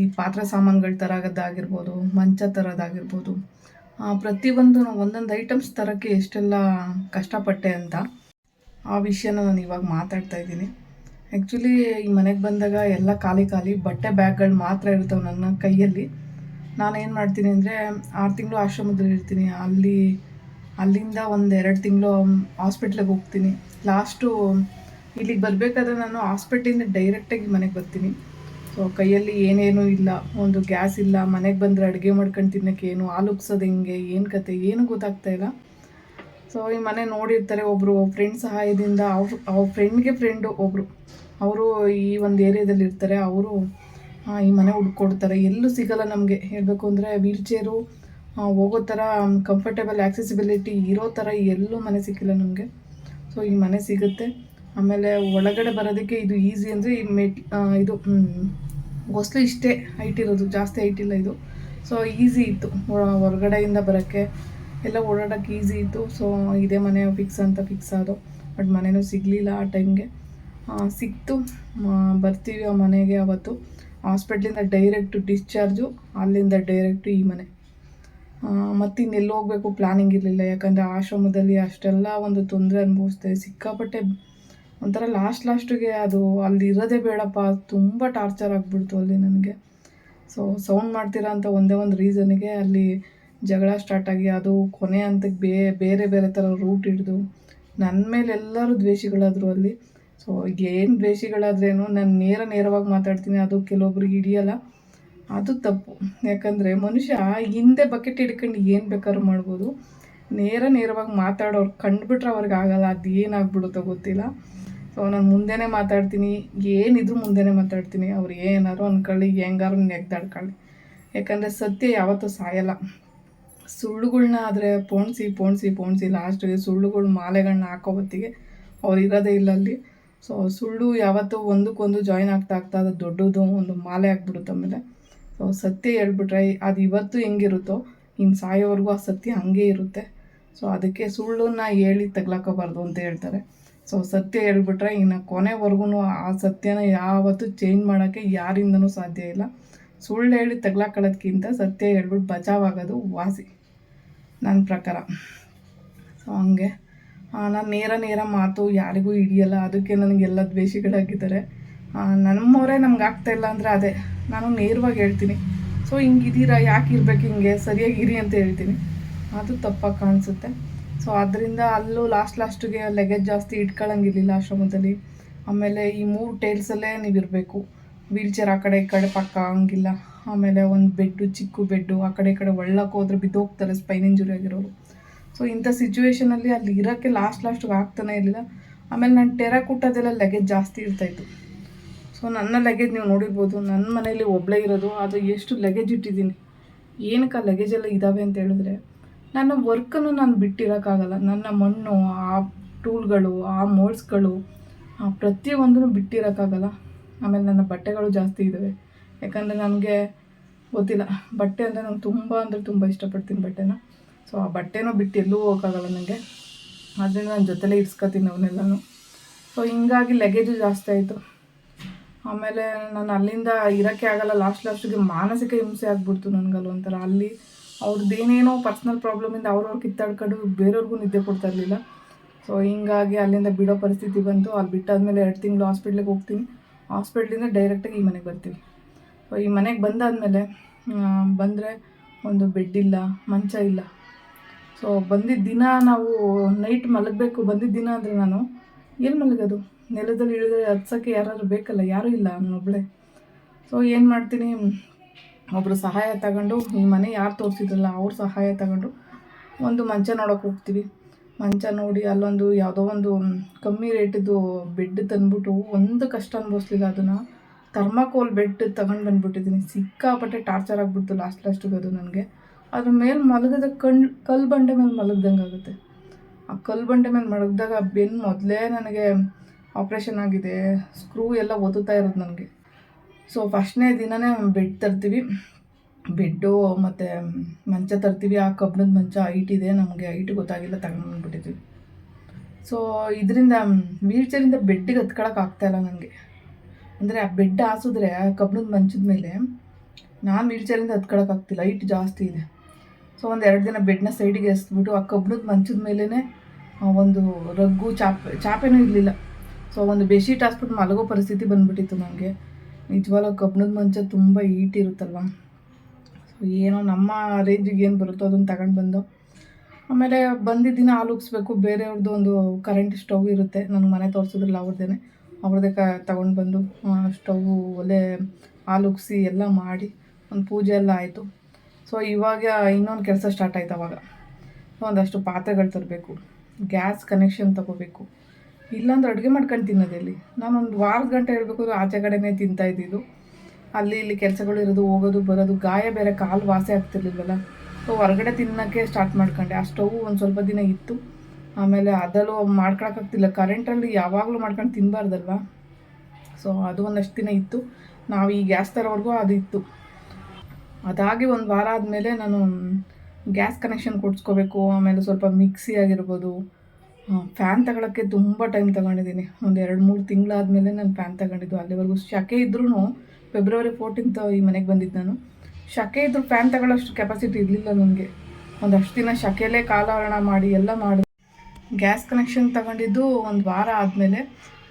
ಈ ಪಾತ್ರೆ ಸಾಮಾನುಗಳು ತರೋದಾಗಿರ್ಬೋದು ಮಂಚ ತರೋದಾಗಿರ್ಬೋದು ಪ್ರತಿಯೊಂದು ಒಂದೊಂದು ಐಟಮ್ಸ್ ತರೋಕ್ಕೆ ಎಷ್ಟೆಲ್ಲ ಕಷ್ಟಪಟ್ಟೆ ಅಂತ ಆ ವಿಷಯನ ನಾನು ಇವಾಗ ಮಾತಾಡ್ತಾ ಇದ್ದೀನಿ. ಆ್ಯಕ್ಚುಲಿ ಈ ಮನೆಗೆ ಬಂದಾಗ ಎಲ್ಲ ಖಾಲಿ ಖಾಲಿ ಬಟ್ಟೆ ಬ್ಯಾಗ್ಗಳು ಮಾತ್ರ ಇರ್ತವೆ ನನ್ನ ಕೈಯಲ್ಲಿ. ನಾನು ಏನು ಮಾಡ್ತೀನಿ ಅಂದರೆ ಆರು ತಿಂಗಳು ಆಶ್ರಮದಲ್ಲಿ ಇರ್ತೀನಿ. ಅಲ್ಲಿ, ಅಲ್ಲಿಂದ ಒಂದು ಎರಡು ತಿಂಗಳು ಹಾಸ್ಪಿಟ್ಲಿಗೆ ಹೋಗ್ತೀನಿ. ಲಾಸ್ಟು ಇಲ್ಲಿಗೆ ಬರಬೇಕಾದ್ರೆ ನಾನು ಹಾಸ್ಪಿಟ್ಲಿಂದ ಡೈರೆಕ್ಟಾಗಿ ಮನೆಗೆ ಬರ್ತೀನಿ. ಸೊ ಕೈಯಲ್ಲಿ ಏನೇನೂ ಇಲ್ಲ. ಒಂದು ಗ್ಯಾಸ್ ಇಲ್ಲ. ಮನೆಗೆ ಬಂದರೆ ಅಡುಗೆ ಮಾಡ್ಕೊಂಡು ತಿನ್ನೋಕ್ಕೆ ಏನು, ಹಾಲು ಹೆಂಗೆ, ಏನು ಕತೆ, ಏನು ಗೊತ್ತಾಗ್ತಾ ಇಲ್ಲ. ಸೊ ಈ ಮನೆ ನೋಡಿರ್ತಾರೆ ಒಬ್ಬರು ಫ್ರೆಂಡ್ ಸಹಾಯದಿಂದ, ಅವ್ರ ಅವ್ರ ಫ್ರೆಂಡ್ಗೆ ಫ್ರೆಂಡು ಒಬ್ಬರು ಅವರು ಈ ಒಂದು ಏರಿಯಾದಲ್ಲಿ ಇರ್ತಾರೆ ಅವರು ಈ ಮನೆ ಹುಡ್ಕೊಡ್ತಾರೆ. ಎಲ್ಲೂ ಸಿಗಲ್ಲ ನಮಗೆ. ಹೇಳಬೇಕು ಅಂದರೆ ವೀಲ್ ಚೇರು ಹೋಗೋ ಥರ ಕಂಫರ್ಟೇಬಲ್ ಆ್ಯಕ್ಸೆಸಿಬಿಲಿಟಿ ಇರೋ ಥರ ಎಲ್ಲೂ ಮನೆ ಸಿಕ್ಕಿಲ್ಲ ನಮಗೆ. ಸೊ ಈ ಮನೆ ಸಿಗುತ್ತೆ. ಆಮೇಲೆ ಒಳಗಡೆ ಬರೋದಕ್ಕೆ ಇದು ಈಸಿ ಅಂದರೆ ಈ ಮೆಟ್ ಇದು ಹೊಸ್ಲು ಇಷ್ಟೇ ಹೈಟ್ ಇರೋದು. ಜಾಸ್ತಿ ಹೈಟ್ ಇಲ್ಲ ಇದು. ಸೊ ಈಸಿ ಇತ್ತು. ಹೊರಗಡೆಯಿಂದ ಬರೋಕ್ಕೆ ಎಲ್ಲ ಓಡಾಡೋಕ್ಕೆ ಈಸಿ ಇತ್ತು. ಸೊ ಇದೇ ಮನೆ ಫಿಕ್ಸ್ ಅಂತ ಫಿಕ್ಸ್ ಆದೋ ಬಟ್ ಮನೆಯೂ ಸಿಗಲಿಲ್ಲ ಆ ಟೈಮ್ಗೆ ಸಿಕ್ತು. ಬರ್ತೀವಿ ಆ ಮನೆಗೆ ಅವತ್ತು. ಹಾಸ್ಪಿಟ್ಲಿಂದ ಡೈರೆಕ್ಟು ಡಿಸ್ಚಾರ್ಜು ಅಲ್ಲಿಂದ ಡೈರೆಕ್ಟು ಈ ಮನೆ. ಮತ್ತು ಇನ್ನೆಲ್ಲಿ ಹೋಗಬೇಕು ಪ್ಲ್ಯಾನಿಂಗ್ ಇರಲಿಲ್ಲ. ಯಾಕಂದರೆ ಆಶ್ರಮದಲ್ಲಿ ಅಷ್ಟೆಲ್ಲ ಒಂದು ತೊಂದರೆ ಅನುಭವಿಸ್ದೆ. ಸಿಕ್ಕಾಪಟ್ಟೆ ಒಂಥರ ಲಾಸ್ಟ್ ಲಾಸ್ಟಿಗೆ ಅದು ಅಲ್ಲಿ ಇರೋದೇ ಬೇಡಪ್ಪ. ತುಂಬ ಟಾರ್ಚರ್ ಆಗಿಬಿಡ್ತು ಅಲ್ಲಿ ನನಗೆ. ಸೊ ಸೌಂಡ್ ಮಾಡ್ತೀರಾ ಅಂತ ಒಂದೇ ಒಂದು ರೀಸನ್ಗೆ ಅಲ್ಲಿ ಜಗಳ ಸ್ಟಾರ್ಟ್ ಆಗಿ ಅದು ಕೊನೆ ಹಂತಕ್ಕೆ ಬೇರೆ ಬೇರೆ ಥರ ರೂಟ್ ಹಿಡಿದು ನನ್ನ ಮೇಲೆ ಎಲ್ಲರೂ ದ್ವೇಷಿಗಳಾದರು ಅಲ್ಲಿ. ಸೊ ಏನು ದ್ವೇಷಿಗಳಾದ್ರೇನು ನಾನು ನೇರ ನೇರವಾಗಿ ಮಾತಾಡ್ತೀನಿ, ಅದು ಕೆಲವೊಬ್ರಿಗೆ ಹಿಡಿಯಲ್ಲ. ಅದು ತಪ್ಪು. ಯಾಕಂದರೆ ಮನುಷ್ಯ ಹಿಂದೆ ಬಕೆಟ್ ಹಿಡ್ಕೊಂಡು ಏನು ಬೇಕಾದ್ರೂ ಮಾಡ್ಬೋದು. ನೇರ ನೇರವಾಗಿ ಮಾತಾಡೋರು ಕಂಡುಬಿಟ್ರೆ ಅವ್ರಿಗೆ ಆಗಲ್ಲ, ಅದು ಏನಾಗ್ಬಿಡುತ್ತೋ ಗೊತ್ತಿಲ್ಲ. ಸೊ ನಾನು ಮುಂದೆನೇ ಮಾತಾಡ್ತೀನಿ, ಏನಿದ್ರು ಮುಂದೆನೇ ಮಾತಾಡ್ತೀನಿ. ಅವ್ರು ಏನಾದ್ರು ಅಂದ್ಕೊಳ್ಳಿ ಹೆಂಗಾರು ನೆಗ್ದಾಡ್ಕೊಳ್ಳಿ. ಯಾಕಂದರೆ ಸತ್ಯ ಯಾವತ್ತೂ ಸಾಯಲ್ಲ. ಸುಳ್ಳುಗಳನ್ನ ಆದರೆ ಪೋಣಿಸಿ ಪೋಣಿಸಿ ಪೋಣಿಸಿ ಲಾಸ್ಟಿಗೆ ಸುಳ್ಳುಗಳು ಮಾಲೆಗಳನ್ನ ಹಾಕೋ ಹೊತ್ತಿಗೆ ಅವ್ರು ಇರೋದೇ ಇಲ್ಲ ಅಲ್ಲಿ. ಸೊ ಸುಳ್ಳು ಯಾವತ್ತೂ ಒಂದಕ್ಕೊಂದು ಜಾಯಿನ್ ಆಗ್ತಾ ಆಗ್ತಾ ಅದು ದೊಡ್ಡದು, ಒಂದು ಮಾಲೆ ಆಗ್ಬಿಡುತ್ತೆ ಆಮೇಲೆ. ಸೊ ಸತ್ಯ ಹೇಳ್ಬಿಟ್ರೆ ಅದು ಇವತ್ತು ಹೆಂಗಿರುತ್ತೋ ಇನ್ನು ಸಾಯೋವರೆಗೂ ಆ ಸತ್ಯ ಹಾಗೇ ಇರುತ್ತೆ. ಸೊ ಅದಕ್ಕೆ ಸುಳ್ಳನ್ನ ಹೇಳಿ ತಗ್ಲಾಕೋಬಾರ್ದು ಅಂತ ಹೇಳ್ತಾರೆ. ಸೊ ಸತ್ಯ ಹೇಳ್ಬಿಟ್ರೆ ಇನ್ನು ಕೊನೆವರೆಗೂ ಆ ಸತ್ಯನ ಯಾವತ್ತೂ ಚೇಂಜ್ ಮಾಡೋಕ್ಕೆ ಯಾರಿಂದನೂ ಸಾಧ್ಯ ಇಲ್ಲ. ಸುಳ್ಳು ಹೇಳಿ ತಗ್ಲಾಕೊಳ್ಳೋದ್ಕಿಂತ ಸತ್ಯ ಹೇಳ್ಬಿಟ್ಟು ಬಚಾವಾಗೋದು ವಾಸಿ. ನನ್ನ ಪ್ರಕಾರ. ಸೊ ಹಂಗೆ. ನಾನು ನೇರ ನೇರ ಮಾತು ಯಾರಿಗೂ ಹಿಡಿಯಲ್ಲ, ಅದಕ್ಕೆ ನನಗೆಲ್ಲ ದ್ವೇಷಿಗಳಾಗಿದ್ದಾರೆ ನಮ್ಮವರೇ ನಮ್ಗೆ ಆಗ್ತಾ ಇಲ್ಲ ಅಂದರೆ ಅದೇ, ನಾನು ನೇರವಾಗಿ ಹೇಳ್ತೀನಿ. ಸೊ ಹಿಂಗಿದ್ದೀರಾ ಯಾಕೆ ಇರ್ಬೇಕು ಹಿಂಗೆ? ಸರಿಯಾಗಿ ಇರಿ ಅಂತ ಹೇಳ್ತೀನಿ. ಅದು ತಪ್ಪಾಗಿ ಕಾಣಿಸುತ್ತೆ. ಸೊ ಅದರಿಂದ ಅಲ್ಲೂ ಲಾಸ್ಟ್ ಲಾಸ್ಟಿಗೆ ಲಗೇಜ್ ಜಾಸ್ತಿ ಇಟ್ಕೊಳ್ಳಂಗಿಲ್ಲ ಆಶ್ರಮದಲ್ಲಿ. ಆಮೇಲೆ ಈ ಮೂರು ಟೈಲ್ಸಲ್ಲೇ ನೀವು ಇರಬೇಕು. ವೀಲ್ ಚೇರ್ ಆ ಕಡೆ, ಈ ಕಡೆ ಪಕ್ಕ ಹಂಗಿಲ್ಲ. ಆಮೇಲೆ ಒಂದು ಬೆಡ್ಡು ಚಿಕ್ಕ ಬೆಡ್ಡು ಆ ಕಡೆ, ಈ ಕಡೆ ಒಳ್ಳಕ್ಕೆ ಹೋದ್ರೆ ಬಿದ್ದೋಗ್ತಾರೆ ಸ್ಪೈನ್ ಇಂಜುರಿ ಆಗಿರೋರು. ಸೊ ಇಂಥ ಸಿಚುವೇಷನಲ್ಲಿ ಅಲ್ಲಿ ಇರೋಕ್ಕೆ ಲಾಸ್ಟ್ ಲಾಸ್ಟಿಗೆ ಆಗ್ತಾನೆ ಇರಲಿಲ್ಲ. ಆಮೇಲೆ ನಾನು ಟೆರಾಕೂಟದೆಲ್ಲ ಲಗೇಜ್ ಜಾಸ್ತಿ ಇರ್ತಾಯಿತ್ತು ಸೊ ನನ್ನ ಲಗೇಜ್ ನೀವು ನೋಡಿರ್ಬೋದು ನನ್ನ ಮನೇಲಿ ಒಬ್ಬಳೇ ಇರೋದು ಅದು ಎಷ್ಟು ಲಗೇಜ್ ಇಟ್ಟಿದ್ದೀನಿ. ಏನಕ್ಕೆ ಆ ಲಗೇಜ್ ಎಲ್ಲ ಇದ್ದಾವೆ ಅಂತ ಹೇಳಿದ್ರೆ, ನನ್ನ ವರ್ಕನ್ನು ನಾನು ಬಿಟ್ಟಿರೋಕ್ಕಾಗಲ್ಲ. ನನ್ನ ಮಣ್ಣು, ಆ ಟೂಲ್ಗಳು ಆ ಮೋಲ್ಡ್ಸ್ಗಳು ಆ ಪ್ರತಿಯೊಂದನ್ನು ಬಿಟ್ಟಿರೋಕ್ಕಾಗಲ್ಲ. ಆಮೇಲೆ ನನ್ನ ಬಟ್ಟೆಗಳು ಜಾಸ್ತಿ ಇದ್ದಾವೆ ಯಾಕಂದರೆ ನನಗೆ ಗೊತ್ತಿಲ್ಲ. ಬಟ್ಟೆ ಅಂದರೆ ನಾನು ತುಂಬ ಅಂದರೆ ತುಂಬ ಇಷ್ಟಪಡ್ತೀನಿ ಬಟ್ಟೆನ. ಸೊ ಆ ಬಟ್ಟೆನೂ ಬಿಟ್ಟು ಎಲ್ಲೂ ಹೋಗೋಕ್ಕಾಗಲ್ಲ ನನಗೆ. ಆದ್ದರಿಂದ ನಾನು ಜೊತೆಲೇ ಇಡ್ಸ್ಕೊತೀನಿ ಅವನ್ನೆಲ್ಲನೂ ಸೊ ಹಿಂಗಾಗಿ ಲಗೇಜು ಜಾಸ್ತಿ ಆಯಿತು. ಆಮೇಲೆ ನಾನು ಅಲ್ಲಿಂದ ಇರೋಕ್ಕೆ ಆಗಲ್ಲ ಲಾಸ್ಟ್ ಲಾಸ್ಟಿಗೆ ಮಾನಸಿಕ ಹಿಂಸೆ ಆಗ್ಬಿಡ್ತು ನನಗಲ್ಲ ಒಂಥರ. ಅಲ್ಲಿ ಅವ್ರದ್ದು ಏನೇನೋ ಪರ್ಸ್ನಲ್ ಪ್ರಾಬ್ಲಮಿಂದ ಅವ್ರವ್ರು ಕಿತ್ತಾಡ್ಕೊಂಡು ಬೇರೆಯವ್ರಿಗೂ ನಿದ್ದೆ ಕೊಡ್ತಾ ಇರಲಿಲ್ಲ. ಸೊ ಹಿಂಗಾಗಿ ಅಲ್ಲಿಂದ ಬಿಡೋ ಪರಿಸ್ಥಿತಿ ಬಂತು. ಅಲ್ಲಿ ಬಿಟ್ಟಾದಮೇಲೆ ಎರಡು ತಿಂಗಳು ಹಾಸ್ಪಿಟ್ಲಿಗೆ ಹೋಗ್ತೀನಿ. ಹಾಸ್ಪಿಟ್ಲಿಂದ ಡೈರೆಕ್ಟಾಗಿ ಈ ಮನೆಗೆ ಬರ್ತೀನಿ ಸೊ ಈ ಮನೆಗೆ ಬಂದಾದಮೇಲೆ ಬಂದರೆ ಒಂದು ಬೆಡ್ ಇಲ್ಲ, ಮಂಚ ಇಲ್ಲ. ಸೊ ಬಂದಿದ್ದ ದಿನ ನಾವು ನೈಟ್ ಮಲಗಬೇಕು. ಬಂದಿದ್ದ ದಿನ ಅಂದರೆ ನಾನು, ಏನು ಮಲಗೋದು? ನೆಲದಲ್ಲಿ ಇಳಿದ್ರೆ ಹತ್ಸೋಕ್ಕೆ ಯಾರಾದ್ರು ಬೇಕಲ್ಲ? ಯಾರೂ ಇಲ್ಲ ಅನ್ನೊಬ್ಳೆ ಸೊ ಏನು ಮಾಡ್ತೀನಿ? ಒಬ್ಬರು ಸಹಾಯ ತಗೊಂಡು, ಈ ಮನೆ ಯಾರು ತೋರಿಸಿದ್ರಲ್ಲ, ಅವ್ರ ಸಹಾಯ ತಗೊಂಡು ಒಂದು ಮಂಚ ನೋಡೋಕೆ ಹೋಗ್ತೀವಿ. ಮಂಚ ನೋಡಿ ಅಲ್ಲೊಂದು ಯಾವುದೋ ಒಂದು ಕಮ್ಮಿ ರೇಟಿದ್ದು ಬೆಡ್ ತಂದ್ಬಿಟ್ಟು ಒಂದು ಕಷ್ಟ ಅನ್ಭವಿಸ್ಲಿಲ್ಲ ಅದನ್ನು. ಥರ್ಮಾಕೋಲ್ ಬೆಡ್ ತಗೊಂಡು ಬಂದ್ಬಿಟ್ಟಿದ್ದೀನಿ. ಸಿಕ್ಕಾಪಟ್ಟೆ ಟಾರ್ಚರ್ ಆಗಿಬಿಡ್ತು ಲಾಸ್ಟ್ ಲಾಸ್ಟಿಗೆ ಅದು ನನಗೆ. ಅದ್ರ ಮೇಲೆ ಮಲಗದ ಕಣ್ ಕಲ್ಲು ಬಂಡೆ ಮೇಲೆ ಮಲಗ್ದಂಗೆ ಆಗುತ್ತೆ. ಆ ಕಲ್ಲು ಬಂಡೆ ಮೇಲೆ ಮಲಗಿದಾಗ ಬೆನ್ನು ಮೊದಲೇ ನನಗೆ ಆಪ್ರೇಷನ್ ಆಗಿದೆ, ಸ್ಕ್ರೂ ಎಲ್ಲ ಒತ್ತುತ್ತಾ ಇರೋದು ನನಗೆ. ಸೊ, ಫಸ್ಟ್ನೇ ದಿನನೇ ಬೆಡ್ ತರ್ತೀವಿ. ಬೆಡ್ಡು ಮತ್ತು ಮಂಚ ತರ್ತೀವಿ. ಆ ಕಬ್ಬಿಣದ ಮಂಚ, ಹೈಟ್ ಇದೆ, ನಮಗೆ ಹೈಟ್ ಗೊತ್ತಾಗಿಲ್ಲ ತಗೊಂಡ್ಬಿಟ್ಟಿದ್ವಿ ಸೊ, ಇದರಿಂದ ವೀಲ್ ಚೇರಿಂದ ಬೆಡ್ಡಿಗೆ ಹತ್ಕೊಳಕ್ಕೆ ಆಗ್ತಾಯಿಲ್ಲ ನನಗೆ ಅಂದರೆ ಆ ಬೆಡ್ ಹಾಸಿದ್ರೆ ಆ ಕಬ್ಬಿಣದ ಮಂಚದ ಮೇಲೆ ನಾನು ವೀಲ್ ಚೇರಿಂದ ಹತ್ಕೊಳಕ್ಕೆ ಆಗ್ತಿಲ್ಲ, ಹೈಟ್ ಜಾಸ್ತಿ ಇದೆ. ಸೊ ಒಂದು ಎರಡು ದಿನ ಬೆಡ್ನ ಸೈಡಿಗೆ ಎಸ್ಬಿಟ್ಟು ಆ ಕಬ್ಬಿಣದ ಮಂಚದ ಮೇಲೇ ಒಂದು ರಗ್ಗು, ಚಾಪೆ, ಚಾಪೆನೂ ಇರಲಿಲ್ಲ. ಸೊ ಒಂದು ಬೆಡ್ಶೀಟ್ ಹಾಸ್ಬಿಟ್ಟು ಮಲಗೋ ಪರಿಸ್ಥಿತಿ ಬಂದ್ಬಿಟ್ಟಿತ್ತು ನನಗೆ ನಿಜವಾಗ್ಲೂ ಕಬ್ಬಿಣದ ಮಂಚ ತುಂಬ ಈಟ್ ಇರುತ್ತಲ್ವ? ಸೊ ಏನೋ ನಮ್ಮ ರೇಂಜಿಗೆ ಏನು ಬರುತ್ತೋ ಅದನ್ನು ತಗೊಂಡು ಬಂದು, ಆಮೇಲೆ ಬಂದಿದ್ದ ದಿನ ಹಾಲು ಬೇರೆಯವ್ರದ್ದು ಒಂದು ಕರೆಂಟ್ ಸ್ಟವ್ ಇರುತ್ತೆ, ನನಗೆ ಮನೆ ತೋರಿಸಿದ್ರಲ್ಲ ಅವ್ರದ್ದೇ ಅವ್ರದ್ದೇ ಕ, ತಗೊಂಡು ಬಂದು ಸ್ಟವ್ ಒಲೆ ಹಾಲು ಎಲ್ಲ ಮಾಡಿ, ಒಂದು ಪೂಜೆ ಎಲ್ಲ ಆಯಿತು. ಸೊ ಇವಾಗ ಇನ್ನೊಂದು ಕೆಲಸ ಸ್ಟಾರ್ಟ್ ಆಯ್ತು ಅವಾಗ. ಒಂದಷ್ಟು ಪಾತ್ರೆಗಳು ತರಬೇಕು ಗ್ಯಾಸ್ ಕನೆಕ್ಷನ್ ತಗೋಬೇಕು. ಇಲ್ಲಾಂದ್ರೆ ಅಡುಗೆ ಮಾಡ್ಕೊಂಡು ತಿನ್ನೋದೆಲ್ಲಿ ನಾನೊಂದು ವಾರದ ಗಂಟೆ ಹೇಳಬೇಕು ಅಂದ್ರೆ ಆಚೆ ಕಡೆನೇ ತಿಂತಾ ಇದ್ದಿದ್ದು. ಅಲ್ಲಿ ಇಲ್ಲಿ ಕೆಲಸಗಳು ಇರೋದು, ಹೋಗೋದು, ಬರೋದು, ಗಾಯ ಬೇರೆ ಕಾಲು ವಾಸಿ ಆಗ್ತಿರ್ಲಿಲ್ವಲ್ಲ? ಸೊ ಹೊರಗಡೆ ತಿನ್ನೋಕ್ಕೆ ಸ್ಟಾರ್ಟ್ ಮಾಡ್ಕೊಂಡೆ. ಆ ಸ್ಟವ್ ಒಂದು ಸ್ವಲ್ಪ ದಿನ ಇತ್ತು. ಆಮೇಲೆ ಅದಲ್ಲೂ ಮಾಡ್ಕೊಳಕ್ಕಾಗ್ತಿಲ್ಲ ಕರೆಂಟಲ್ಲಿ ಯಾವಾಗಲೂ ಮಾಡ್ಕೊಂಡು ತಿನ್ನಬಾರ್ದಲ್ವ ಸೊ ಅದು ಒಂದಷ್ಟು ದಿನ ಇತ್ತು. ನಾವು ಈ ಗ್ಯಾಸ್ ತರೋವರೆಗೂ ಅದು ಇತ್ತು. ಅದಾಗಿ ಒಂದು ವಾರ ಆದಮೇಲೆ ನಾನು ಗ್ಯಾಸ್ ಕನೆಕ್ಷನ್ ಕೊಡಿಸ್ಕೋಬೇಕು, ಆಮೇಲೆ ಸ್ವಲ್ಪ ಮಿಕ್ಸಿ ಆಗಿರ್ಬೋದು. ಫ್ಯಾನ್ ತಗೊಳಕ್ಕೆ ತುಂಬ ಟೈಮ್ ತಗೊಂಡಿದ್ದೀನಿ. ಒಂದು ಎರಡು ಮೂರು ತಿಂಗಳಾದಮೇಲೆ ನಾನು ಫ್ಯಾನ್ ತಗೊಂಡಿದ್ದು ಅಲ್ಲಿವರೆಗೂ. ಶಕೆ ಇದ್ರೂ ಫೆಬ್ರವರಿ ಫೋರ್ಟೀನ್ತ್ ಈ ಮನೆಗೆ ಬಂದಿದ್ದು ನಾನು. ಶಕೆ ಇದ್ದರೂ ಫ್ಯಾನ್ ತಗೊಳ್ಳೋಷ್ಟು ಕೆಪಾಸಿಟಿ ಇರಲಿಲ್ಲ ನನಗೆ. ಒಂದಷ್ಟು ದಿನ ಶಕೆಯಲ್ಲೇ ಕಾಲಹರಣ ಮಾಡಿ ಎಲ್ಲ ಮಾಡಿ, ಗ್ಯಾಸ್ ಕನೆಕ್ಷನ್ ತಗೊಂಡಿದ್ದು ಒಂದು ವಾರ ಆದಮೇಲೆ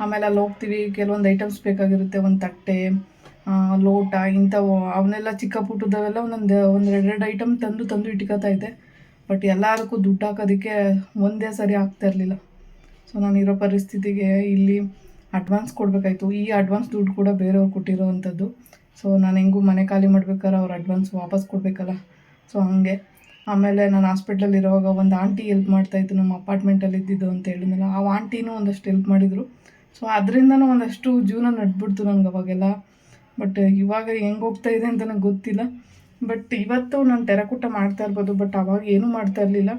ಆಮೇಲೆ ಅಲ್ಲಿ ಹೋಗ್ತೀವಿ. ಕೆಲವೊಂದು ಐಟಮ್ಸ್ ಬೇಕಾಗಿರುತ್ತೆ, ಒಂದು ತಟ್ಟೆ ಲೋಟ ಇಂಥವು, ಅವನ್ನೆಲ್ಲ ಚಿಕ್ಕ ಪುಟ್ಟದವೆಲ್ಲ ಒಂದೊಂದು, ಒಂದು ಎರಡೆರಡು ಐಟಮ್ ತಂದು ತಂದು ಇಟ್ಕೋತಾ ಇದ್ದೆ. ಬಟ್ ಎಲ್ಲದಕ್ಕೂ ದುಡ್ಡು ಹಾಕೋದಕ್ಕೆ ಒಂದೇ ಸರಿ ಆಗ್ತಾ ಇರಲಿಲ್ಲ. ಸೊ ನಾನಿರೋ ಪರಿಸ್ಥಿತಿಗೆ ಇಲ್ಲಿ ಅಡ್ವಾನ್ಸ್ ಕೊಡಬೇಕಾಯ್ತು. ಈ ಅಡ್ವಾನ್ಸ್ ದುಡ್ಡು ಕೂಡ ಬೇರೆಯವ್ರು ಕೊಟ್ಟಿರೋ ಅಂಥದ್ದು ಸೊ ನಾನು ಹೆಂಗೂ ಮನೆ ಖಾಲಿ ಮಾಡ್ಬೇಕಾದ್ರೆ ಅವ್ರು ಅಡ್ವಾನ್ಸ್ ವಾಪಸ್ ಕೊಡಬೇಕಲ್ಲ. ಸೊ ಹಾಗೆ. ಆಮೇಲೆ ನಾನು ಹಾಸ್ಪಿಟ್ಲಲ್ಲಿ ಇರೋವಾಗ ಒಂದು ಆಂಟಿ ಹೆಲ್ಪ್ ಮಾಡ್ತಾಯಿತ್ತು ನಮ್ಮ ಅಪಾರ್ಟ್ಮೆಂಟಲ್ಲಿ ಇದ್ದಿದ್ದು ಅಂತ ಹೇಳಿದ್ನಲ್ಲ. ಆ ಆಂಟಿನೂ ಒಂದಷ್ಟು ಹೆಲ್ಪ್ ಮಾಡಿದರು. ಸೊ ಅದರಿಂದನೂ ಒಂದಷ್ಟು ಜೀವನ ನಡೆದ್ಬಿಡ್ತು ನನಗೆ ಅವಾಗೆಲ್ಲ. ಬಟ್ ಇವಾಗ ಹೆಂಗೆ ಹೋಗ್ತಾ ಇದೆ ಅಂತ ನನಗೆ ಗೊತ್ತಿಲ್ಲ. ಬಟ್ ಇವತ್ತು ನಾನು ಟೆರಕೂಟ ಮಾಡ್ತಾ ಇರ್ಬೋದು. ಬಟ್ ಅವಾಗ ಏನೂ ಮಾಡ್ತಾ ಇರಲಿಲ್ಲ.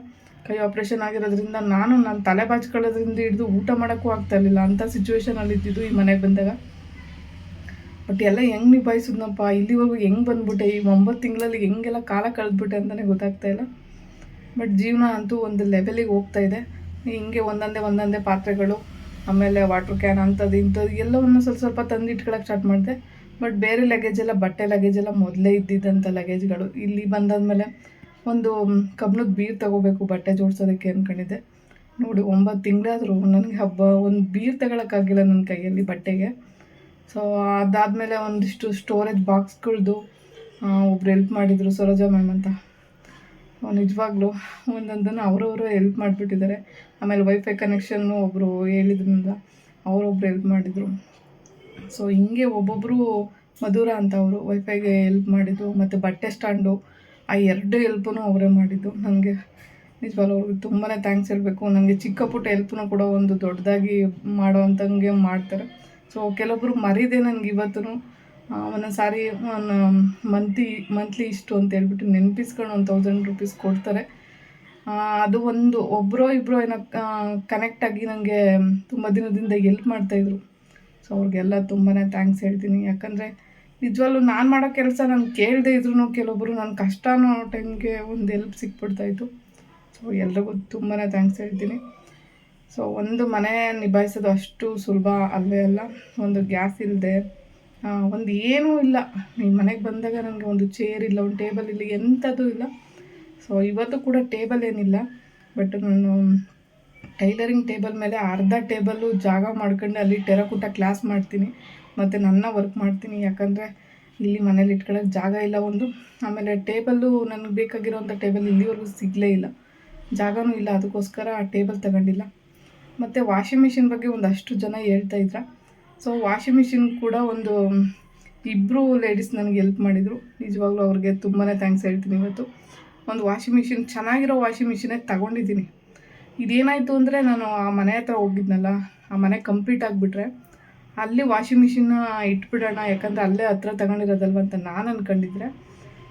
ಕೈ ಆಪ್ರೇಷನ್ ಆಗಿರೋದ್ರಿಂದ ನಾನು ನನ್ನ ತಲೆ ಬಾಚ್ಕೊಳ್ಳೋದ್ರಿಂದ ಹಿಡಿದು ಊಟ ಮಾಡೋಕ್ಕೂ ಆಗ್ತಾ ಇರಲಿಲ್ಲ. ಅಂಥ ಸಿಚುವೇಶನಲ್ಲಿ ಇದ್ದಿದ್ದು ಈ ಮನೆಗೆ ಬಂದಾಗ. ಬಟ್ ಎಲ್ಲ ಹೆಂಗೆ ನಿಭಾಯಿಸಿದ್ನಪ್ಪ? ಇಲ್ಲಿವರೆಗೂ ಹೆಂಗೆ ಬಂದ್ಬಿಟ್ಟೆ? ಈ ಒಂಬತ್ತು ತಿಂಗಳಲ್ಲಿ ಹೆಂಗೆಲ್ಲ ಕಾಲ ಕಳೆದ್ಬಿಟ್ಟೆ ಅಂತಲೇ ಗೊತ್ತಾಗ್ತಾ ಇಲ್ಲ. ಬಟ್ ಜೀವನ ಅಂತೂ ಒಂದು ಲೆವೆಲಿಗೆ ಹೋಗ್ತಾ ಇದೆ. ಹಿಂಗೆ ಒಂದೊಂದೇ ಒಂದೊಂದೇ ಪಾತ್ರೆಗಳು, ಆಮೇಲೆ ವಾಟ್ರ್ ಕ್ಯಾನ್ ಅಂಥದ್ದು ಇಂಥದ್ದು ಎಲ್ಲವನ್ನು ಸ್ವಲ್ಪ ಸ್ವಲ್ಪ ತಂದು ಇಟ್ಕೊಳಕ್ಕೆ ಸ್ಟಾರ್ಟ್ ಮಾಡಿದೆ. ಬಟ್ ಬೇರೆ ಲಗೇಜ್ ಎಲ್ಲ, ಬಟ್ಟೆ ಲಗೇಜ್ ಎಲ್ಲ ಮೊದಲೇ ಇದ್ದಿದ್ದಂಥ ಲಗೇಜ್ಗಳು ಇಲ್ಲಿ ಬಂದಾದಮೇಲೆ ಒಂದು ಕಬ್ಬಿಣದ ಬೀರ್ ತಗೋಬೇಕು ಬಟ್ಟೆ ಜೋಡಿಸೋದಕ್ಕೆ ಅಂದ್ಕೊಂಡಿದ್ದೆ ನೋಡಿ, ಒಂಬತ್ತು ತಿಂಗಳಾದರೂ ನನಗೆ ಹಬ್ಬ, ಒಂದು ಬೀರ್ ತಗೊಳಕ್ಕಾಗಿಲ್ಲ ನನ್ನ ಕೈಯಲ್ಲಿ ಬಟ್ಟೆಗೆ. ಸೊ ಅದಾದಮೇಲೆ ಒಂದಿಷ್ಟು ಸ್ಟೋರೇಜ್ ಬಾಕ್ಸ್ಗಳ್ದು ಒಬ್ರು ಹೆಲ್ಪ್ ಮಾಡಿದರು, ಸರೋಜಾ ಮ್ಯಾಮ್ ಅಂತ. ನಿಜವಾಗ್ಲೂ ಒಂದೊಂದನ್ನು ಅವರವರು ಹೆಲ್ಪ್ ಮಾಡಿಬಿಟ್ಟಿದ್ದಾರೆ. ಆಮೇಲೆ ವೈಫೈ ಕನೆಕ್ಷನ್ನು ಒಬ್ಬರು ಹೇಳಿದ್ರಿಂದ ಅವರೊಬ್ರು ಹೆಲ್ಪ್ ಮಾಡಿದರು. ಸೊ ಹಿಂಗೆ ಒಬ್ಬೊಬ್ಬರು ಮಧುರ ಅಂತ ಅವರು ವೈಫೈಗೆ ಹೆಲ್ಪ್ ಮಾಡಿದ್ದು, ಮತ್ತು ಬಟ್ಟೆ ಸ್ಟ್ಯಾಂಡು ಆ ಎರಡು ಹೆಲ್ಪನ್ನು ಅವರೇ ಮಾಡಿದ್ದು. ನನಗೆ ನಿಜವಾಗ್ಲೂ ಅವ್ರಿಗೆ ತುಂಬಾ ಥ್ಯಾಂಕ್ಸ್ ಹೇಳಬೇಕು. ನನಗೆ ಚಿಕ್ಕ ಪುಟ್ಟ ಹೆಲ್ಪ್ನು ಕೂಡ ಒಂದು ದೊಡ್ಡದಾಗಿ ಮಾಡೋ ಅಂಥಂಗೆ ಮಾಡ್ತಾರೆ. ಸೊ ಕೆಲವೊಬ್ಬರು ಮರಿದೆ ನನಗೆ ಇವತ್ತು ಒಂದೊಂದು ಸಾರಿ ಮಂತ್ಲಿ ಮಂತ್ಲಿ ಇಷ್ಟು ಅಂತ ಹೇಳ್ಬಿಟ್ಟು ನೆನಪಿಸ್ಕೊಂಡು ಒಂದು ತೌಸಂಡ್ ರುಪೀಸ್ ಕೊಡ್ತಾರೆ. ಅದು ಒಂದು ಒಬ್ಬರೋ ಇಬ್ಬರೋ ಏನೋ ಕನೆಕ್ಟಾಗಿ ನನಗೆ ತುಂಬ ದಿನದಿಂದ ಎಲ್ಪ್ ಮಾಡ್ತಾಯಿದ್ರು ಸೊ ಅವ್ರಿಗೆಲ್ಲ ತುಂಬಾ ಥ್ಯಾಂಕ್ಸ್ ಹೇಳ್ತೀನಿ. ಯಾಕಂದರೆ ನಿಜವಾಗ್ಲೂ ನಾನು ಮಾಡೋ ಕೆಲಸ ನಾನು ಕೇಳದೆ ಇದ್ರೂ ಕೆಲವೊಬ್ಬರು ನನ್ನ ಕಷ್ಟ ಟೈಮ್ಗೆ ಒಂದು ಎಲ್ಪ್ ಸಿಕ್ಬಿಡ್ತಾಯಿತ್ತು ಸೊ ಎಲ್ರಿಗೂ ತುಂಬಾ ಥ್ಯಾಂಕ್ಸ್ ಹೇಳ್ತೀನಿ. ಸೊ ಒಂದು ಮನೆ ನಿಭಾಯಿಸೋದು ಅಷ್ಟು ಸುಲಭ ಅಲ್ಲವೇ ಅಲ್ಲ. ಒಂದು ಗ್ಯಾಸ್ ಇಲ್ಲದೆ ಒಂದು ಏನೂ ಇಲ್ಲ. ಈ ಮನೆಗೆ ಬಂದಾಗ ನನಗೆ ಒಂದು ಚೇರ್ ಇಲ್ಲ, ಒಂದು ಟೇಬಲ್ ಇಲ್ಲ ಎಂಥದ್ದು ಇಲ್ಲ. ಸೊ ಇವತ್ತು ಕೂಡ ಟೇಬಲ್ ಏನಿಲ್ಲ. ಬಟ್ ನಾನು ಟೈಲರಿಂಗ್ ಟೇಬಲ್ ಮೇಲೆ ಅರ್ಧ ಟೇಬಲ್ಲು ಜಾಗ ಮಾಡ್ಕೊಂಡು ಅಲ್ಲಿ ಟೆರಕುಟ ಕ್ಲಾಸ್ ಮಾಡ್ತೀನಿ. ಮತ್ತು ನನ್ನ ವರ್ಕ್ ಮಾಡ್ತೀನಿ. ಯಾಕಂದರೆ ಇಲ್ಲಿ ಮನೇಲಿ ಇಟ್ಕೊಳ್ಳೋಕೆ ಜಾಗ ಇಲ್ಲ ಒಂದು. ಆಮೇಲೆ ಟೇಬಲ್ಲು ನನಗೆ ಬೇಕಾಗಿರೋಂಥ ಟೇಬಲ್ ಇಲ್ಲಿವರೆಗೂ ಸಿಗಲೇ ಇಲ್ಲ. ಜಾಗನೂ ಇಲ್ಲ. ಅದಕ್ಕೋಸ್ಕರ ಆ ಟೇಬಲ್ ತಗೊಂಡಿಲ್ಲ. ಮತ್ತು ವಾಷಿಂಗ್ ಮಿಷಿನ್ ಬಗ್ಗೆ ಒಂದಷ್ಟು ಜನ ಹೇಳ್ತಾ ಇದ್ರ. ಸೊ, ವಾಷಿಂಗ್ ಮಿಷಿನ್ ಕೂಡ ಒಂದು ಇಬ್ಬರು ಲೇಡೀಸ್ ನನಗೆ ಹೆಲ್ಪ್ ಮಾಡಿದರು. ನಿಜವಾಗ್ಲೂ ಅವ್ರಿಗೆ ತುಂಬಾ ಥ್ಯಾಂಕ್ಸ್ ಹೇಳ್ತೀನಿ ಇವತ್ತು. ಒಂದು ವಾಷಿಂಗ್ ಮಿಷಿನ್, ಚೆನ್ನಾಗಿರೋ ವಾಷಿಂಗ್ ಮಿಷಿನೇ ತಗೊಂಡಿದ್ದೀನಿ. ಇದೇನಾಯಿತು ಅಂದರೆ ನಾನು ಆ ಮನೆ ಹತ್ರ ಹೋಗಿದ್ನಲ್ಲ, ಆ ಮನೆ ಕಂಪ್ಲೀಟ್ ಆಗಿಬಿಟ್ರೆ ಅಲ್ಲಿ ವಾಷಿಂಗ್ ಮಿಷಿನ್ನ ಇಟ್ಬಿಡೋಣ, ಯಾಕಂದರೆ ಅಲ್ಲೇ ಹತ್ರ ತಗೊಂಡಿರೋದಲ್ವ ಅಂತ ನಾನು ಅಂದ್ಕೊಂಡಿದ್ರೆ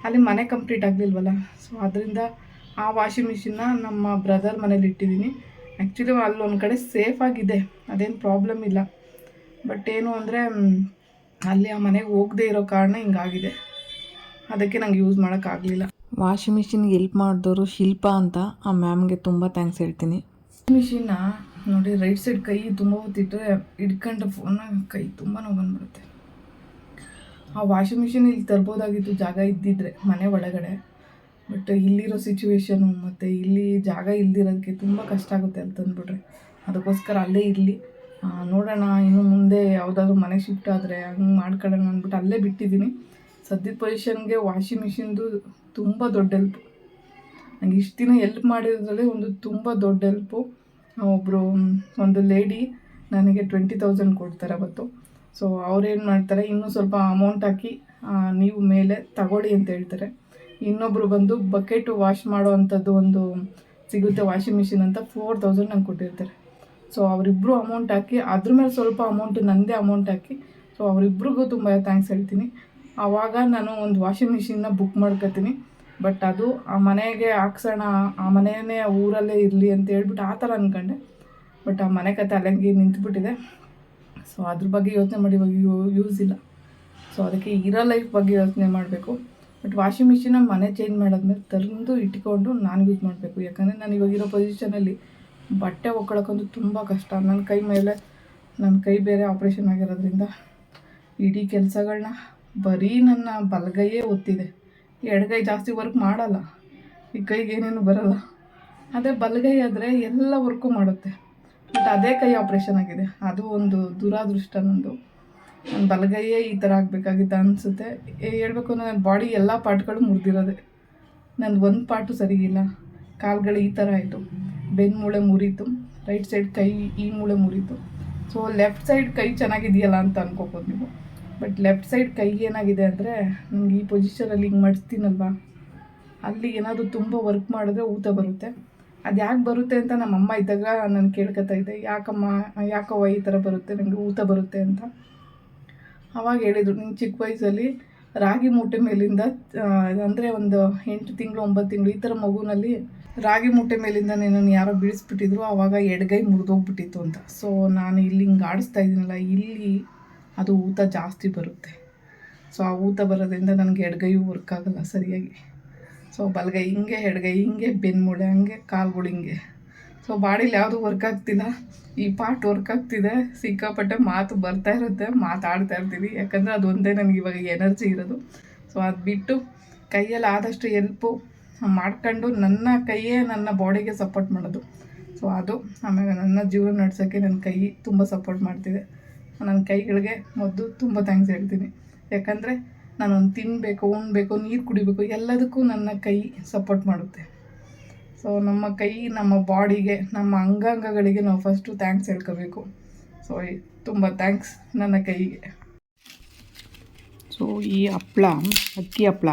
ಅಲ್ಲಿ ಮನೆ ಕಂಪ್ಲೀಟ್ ಆಗಲಿಲ್ವಲ್ಲ. ಸೊ ಅದರಿಂದ ಆ ವಾಷಿಂಗ್ ಮಿಷಿನ್ನ ನಮ್ಮ ಬ್ರದರ್ ಮನೇಲಿ ಇಟ್ಟಿದ್ದೀನಿ. ಆ್ಯಕ್ಚುಲಿ ಅಲ್ಲಿ ಒಂದು ಕಡೆ ಸೇಫ್ ಆಗಿದೆ, ಅದೇನು ಪ್ರಾಬ್ಲಮ್ ಇಲ್ಲ. ಬಟ್ ಏನು ಅಂದರೆ ಅಲ್ಲಿ ಆ ಮನೆಗೆ ಹೋಗದೇ ಇರೋ ಕಾರಣ ಹಿಂಗಾಗಿದೆ. ಅದಕ್ಕೆ ನಂಗೆ ಯೂಸ್ ಮಾಡೋಕ್ಕಾಗಲಿಲ್ಲ ವಾಷಿಂಗ್ ಮಿಷಿನ್ಗೆ ಹೆಲ್ಪ್ ಮಾಡಿದವರು ಶಿಲ್ಪ ಅಂತ ಆ ಮ್ಯಾಮ್ಗೆ ತುಂಬ ಥ್ಯಾಂಕ್ಸ್ ಹೇಳ್ತೀನಿ. ಮಿಷಿನ್ನ ನೋಡಿ ರೈಟ್ ಸೈಡ್ ಕೈ ತುಂಬ ಹೊತ್ತಿಟ್ಟರೆ ಹಿಡ್ಕೊಂಡು ಫೋನ್ ಕೈ ತುಂಬ ನೋವು ಬಂದ್ಬಿಡುತ್ತೆ. ಆ ವಾಷಿಂಗ್ ಮಿಷಿನ್ ಇಲ್ಲಿ ತರ್ಬೋದಾಗಿತ್ತು ಜಾಗ ಇದ್ದಿದ್ರೆ ಮನೆ ಒಳಗಡೆ. ಬಟ್ ಇಲ್ಲಿರೋ ಸಿಚುವೇಶನು ಮತ್ತು ಇಲ್ಲಿ ಜಾಗ ಇಲ್ದಿರೋದಕ್ಕೆ ತುಂಬ ಕಷ್ಟ ಆಗುತ್ತೆ ಅಂತ ಅಂದ್ಬಿಟ್ರೆ. ಅದಕ್ಕೋಸ್ಕರ ಅಲ್ಲೇ ಇರಲಿ. ನೋಡೋಣ, ಇನ್ನು ಮುಂದೆ ಯಾವುದಾದ್ರೂ ಮನೆ ಶಿಫ್ಟ್ ಆದರೆ ಹಂಗೆ ಮಾಡ್ಕೊಳ್ಳೋಣ ಅಂದ್ಬಿಟ್ಟು ಅಲ್ಲೇ ಬಿಟ್ಟಿದ್ದೀನಿ. ಸದ್ಯದ ಪೊಸಿಷನ್ಗೆ ವಾಷಿಂಗ್ ಮಿಷಿನ್ದು ತುಂಬ ದೊಡ್ಡ ಹೆಲ್ಪ್ ನನಗೆ ಇಷ್ಟು ದಿನ ಎಲ್ಪ್ ಮಾಡಿರೋದ್ರಲ್ಲಿ ಒಂದು ತುಂಬ ದೊಡ್ಡ ಹೆಲ್ಪು ಒಬ್ಬರು ಒಂದು ಲೇಡಿ ನನಗೆ ಟ್ವೆಂಟಿ ತೌಸಂಡ್ ಕೊಡ್ತಾರೆ ಅವತ್ತು. ಸೊ ಅವ್ರೇನು ಮಾಡ್ತಾರೆ, ಇನ್ನೂ ಸ್ವಲ್ಪ ಅಮೌಂಟ್ ಹಾಕಿ ನೀವು ಮೇಲೆ ತಗೊಳ್ಳಿ ಅಂತ ಹೇಳ್ತಾರೆ. ಇನ್ನೊಬ್ಬರು ಬಂದು ಬಕೆಟು ವಾಶ್ ಮಾಡೋ ಅಂಥದ್ದು ಒಂದು ಸಿಗುತ್ತೆ ವಾಷಿಂಗ್ ಮಿಷಿನ್ ಅಂತ ಫೋರ್ ತೌಸಂಡ್ ನಂಗೆ ಕೊಟ್ಟಿರ್ತಾರೆ. ಸೊ ಅವರಿಬ್ಬರು ಅಮೌಂಟ್ ಹಾಕಿ, ಅದ್ರ ಮೇಲೆ ಸ್ವಲ್ಪ ಅಮೌಂಟ್ ನನ್ನದೇ ಅಮೌಂಟ್ ಹಾಕಿ ಸೊ ಅವರಿಬ್ರಿಗೂ ತುಂಬ ಥ್ಯಾಂಕ್ಸ್ ಹೇಳ್ತೀನಿ. ಆವಾಗ ನಾನು ಒಂದು ವಾಷಿಂಗ್ ಮಿಷಿನ್ನ ಬುಕ್ ಮಾಡ್ಕೊತೀನಿ. ಬಟ್ ಅದು ಆ ಮನೆಗೆ ಹಾಕ್ಸೋಣ, ಆ ಮನೆಯೇ ಊರಲ್ಲೇ ಇರಲಿ ಅಂತ ಹೇಳ್ಬಿಟ್ಟು ಆ ಥರ ಅಂದ್ಕೊಂಡೆ ಬಟ್ ಆ ಮನೆ ಕತೆ ಅಲ್ಲಂಗೆ ನಿಂತುಬಿಟ್ಟಿದೆ. ಸೊ ಅದ್ರ ಬಗ್ಗೆ ಯೋಚನೆ ಮಾಡಿ ಇವಾಗ ಯೂಸ್ ಇಲ್ಲ. ಸೊ ಅದಕ್ಕೆ ಇರೋ ಲೈಫ್ ಬಗ್ಗೆ ಯೋಚನೆ ಮಾಡಬೇಕು. ಬಟ್ ವಾಷಿಂಗ್ ಮಿಷಿನ ಮನೆ ಚೇಂಜ್ ಮಾಡಾದ್ಮೇಲೆ ತಂದು ಇಟ್ಕೊಂಡು ನಾನು ಯೂಸ್ ಮಾಡಬೇಕು. ಯಾಕಂದರೆ ನಾನು ಇವಾಗಿರೋ ಪೊಸಿಷನಲ್ಲಿ ಬಟ್ಟೆ ಒಕ್ಕೊಳಕ್ಕಂತೂ ತುಂಬ ಕಷ್ಟ. ನನ್ನ ಕೈ ಮೇಲೆ, ನನ್ನ ಕೈ ಬೇರೆ ಆಪ್ರೇಷನ್ ಆಗಿರೋದ್ರಿಂದ ಇಡೀ ಕೆಲಸಗಳನ್ನ ಬರೀ ನನ್ನ ಬಲಗೈಯೇ ಒತ್ತಿದೆ. ಎಡಗೈ ಜಾಸ್ತಿ ವರ್ಕ್ ಮಾಡಲ್ಲ. ಈ ಕೈಗೆ ಏನೇನು ಬರಲ್ಲ. ಅದೇ ಬಲಗೈ ಆದರೆ ಎಲ್ಲ ವರ್ಕು ಮಾಡುತ್ತೆ. ಬಟ್ ಅದೇ ಕೈ ಆಪ್ರೇಷನ್ ಆಗಿದೆ. ಅದು ಒಂದು ದುರಾದೃಷ್ಟ ನಂದು. ನನ್ನ ಬಲಗೈಯೇ ಈ ಥರ ಆಗಬೇಕಾಗಿತ್ತು ಅನಿಸುತ್ತೆ. ಹೇಳ್ಬೇಕು ಅಂದರೆ ನನ್ನ ಬಾಡಿ ಎಲ್ಲ ಪಾರ್ಟ್ಗಳು ಮುರಿದಿರೋದೆ. ನಂದು ಒಂದು ಪಾರ್ಟು ಸರಿಗಿಲ್ಲ ಕಾಲುಗಳು ಈ ಥರ ಆಯಿತು. ಬೆನ್ನು ಮೂಳೆ ಮುರಿತು. ರೈಟ್ ಸೈಡ್ ಕೈ ಈ ಮೂಳೆ ಮುರಿತು. ಸೊ ಲೆಫ್ಟ್ ಸೈಡ್ ಕೈ ಚೆನ್ನಾಗಿದೆಯಲ್ಲ ಅಂತ ಅನ್ಕೋಬೋದು ನೀವು. ಬಟ್ ಲೆಫ್ಟ್ ಸೈಡ್ ಕೈಗೆ ಏನಾಗಿದೆ ಅಂದರೆ ನನಗೆ ಈ ಪೊಸಿಷನಲ್ಲಿ ಹಿಂಗೆ ಮಡಿಸ್ತೀನಲ್ವಾ? ಅಲ್ಲಿ ಏನಾದರೂ ತುಂಬ ವರ್ಕ್ ಮಾಡಿದ್ರೆ ಊತ ಬರುತ್ತೆ. ಅದು ಯಾಕೆ ಬರುತ್ತೆ ಅಂತ ನಮ್ಮ ಅಮ್ಮ ಇದ್ದಾಗ ನಾನು ಕೇಳ್ಕೊತಾ ಇದ್ದೆ, ಯಾಕಮ್ಮ, ಯಾಕವ್ವ ಈ ಥರ ಬರುತ್ತೆ? ನನಗೆ ಊತ ಬರುತ್ತೆ ಅಂತ. ಅವಾಗ ಹೇಳಿದರು ನಿನ್ನ ಚಿಕ್ಕ ವಯಸ್ಸಲ್ಲಿ ರಾಗಿ ಮೂಟೆ ಮೇಲಿಂದ ಅಂದರೆ ಒಂದು ಎಂಟು ತಿಂಗಳು, ಒಂಬತ್ತು ತಿಂಗಳು ಈ ಥರ ಮಗುನಲ್ಲಿ ರಾಗಿ ಮೂಟೆ ಮೇಲಿಂದ ನಿನ್ನನ್ನು ಯಾರೋ ಬೀಳಿಸ್ಬಿಟ್ಟಿದ್ರು ಆವಾಗ ಎಡಗೈ ಮುರಿದೋಗ್ಬಿಟ್ಟಿತ್ತು ಅಂತ. ಸೊ ನಾನು ಇಲ್ಲಿ ಹಿಂಗೆ ಆಡಿಸ್ತಾ ಇದ್ದೀನಲ್ಲ, ಇಲ್ಲಿ ಅದು ಊತ ಜಾಸ್ತಿ ಬರುತ್ತೆ. ಸೊ ಆ ಊತ ಬರೋದ್ರಿಂದ ನನಗೆ ಎಡಗೈಯೂ ವರ್ಕ್ ಆಗಲ್ಲ ಸರಿಯಾಗಿ. ಸೊ ಬಲಗೈ ಹಿಂಗೆ, ಎಡ್ಗೈ ಹಿಂಗೆ ಬೆನ್ಮೂಳೆ ಹಂಗೆ, ಕಾಲ್ಗಳು ಹಿಂಗೆ. ಸೊ ಬಾಡಿಲಿ ಯಾವುದು ವರ್ಕ್ ಆಗ್ತಿಲ್ಲ. ಈ ಪಾರ್ಟ್ ವರ್ಕ್ ಆಗ್ತಿದೆ. ಸಿಕ್ಕಾಪಟ್ಟೆ ಮಾತು ಬರ್ತಾ ಇರುತ್ತೆ, ಮಾತಾಡ್ತಾ ಇರ್ತೀವಿ ಯಾಕಂದರೆ ಅದು ಒಂದೇ ನನಗೆ ಇವಾಗ ಎನರ್ಜಿ ಇರೋದು. ಸೊ ಅದು ಬಿಟ್ಟು ಕೈಯಲ್ಲಿ ಆದಷ್ಟು ಎಲ್ಪು ಮಾಡ್ಕೊಂಡು ನನ್ನ ಕೈಯೇ ನನ್ನ ಬಾಡಿಗೆ ಸಪೋರ್ಟ್ ಮಾಡೋದು. ಸೊ ಅದು ಆಮೇಲೆ ನನ್ನ ಜೀವನ ನಡ್ಸೋಕ್ಕೆ ನನ್ನ ಕೈ ತುಂಬ ಸಪೋರ್ಟ್ ಮಾಡ್ತಿದೆ. ನನ್ನ ಕೈಗಳಿಗೆ ಮೊದಲು ತುಂಬ ಥ್ಯಾಂಕ್ಸ್ ಹೇಳ್ತೀನಿ. ಯಾಕಂದರೆ ನಾನೊಂದು ತಿನ್ನಬೇಕು ಉಣ್ಬೇಕು, ನೀರು ಕುಡಿಬೇಕು, ಎಲ್ಲದಕ್ಕೂ ನನ್ನ ಕೈ ಸಪೋರ್ಟ್ ಮಾಡುತ್ತೆ. ಸೊ ನಮ್ಮ ಕೈ, ನಮ್ಮ ಬಾಡಿಗೆ ನಮ್ಮ ಅಂಗಾಂಗಗಳಿಗೆ ನಾವು ಫಸ್ಟು ಥ್ಯಾಂಕ್ಸ್ ಹೇಳ್ಕೋಬೇಕು. ಸೊ ತುಂಬ ಥ್ಯಾಂಕ್ಸ್ ನನ್ನ ಕೈಗೆ. ಸೊ ಈ ಹಪ್ಳ, ಅಕ್ಕಿ ಹಪ್ಳ,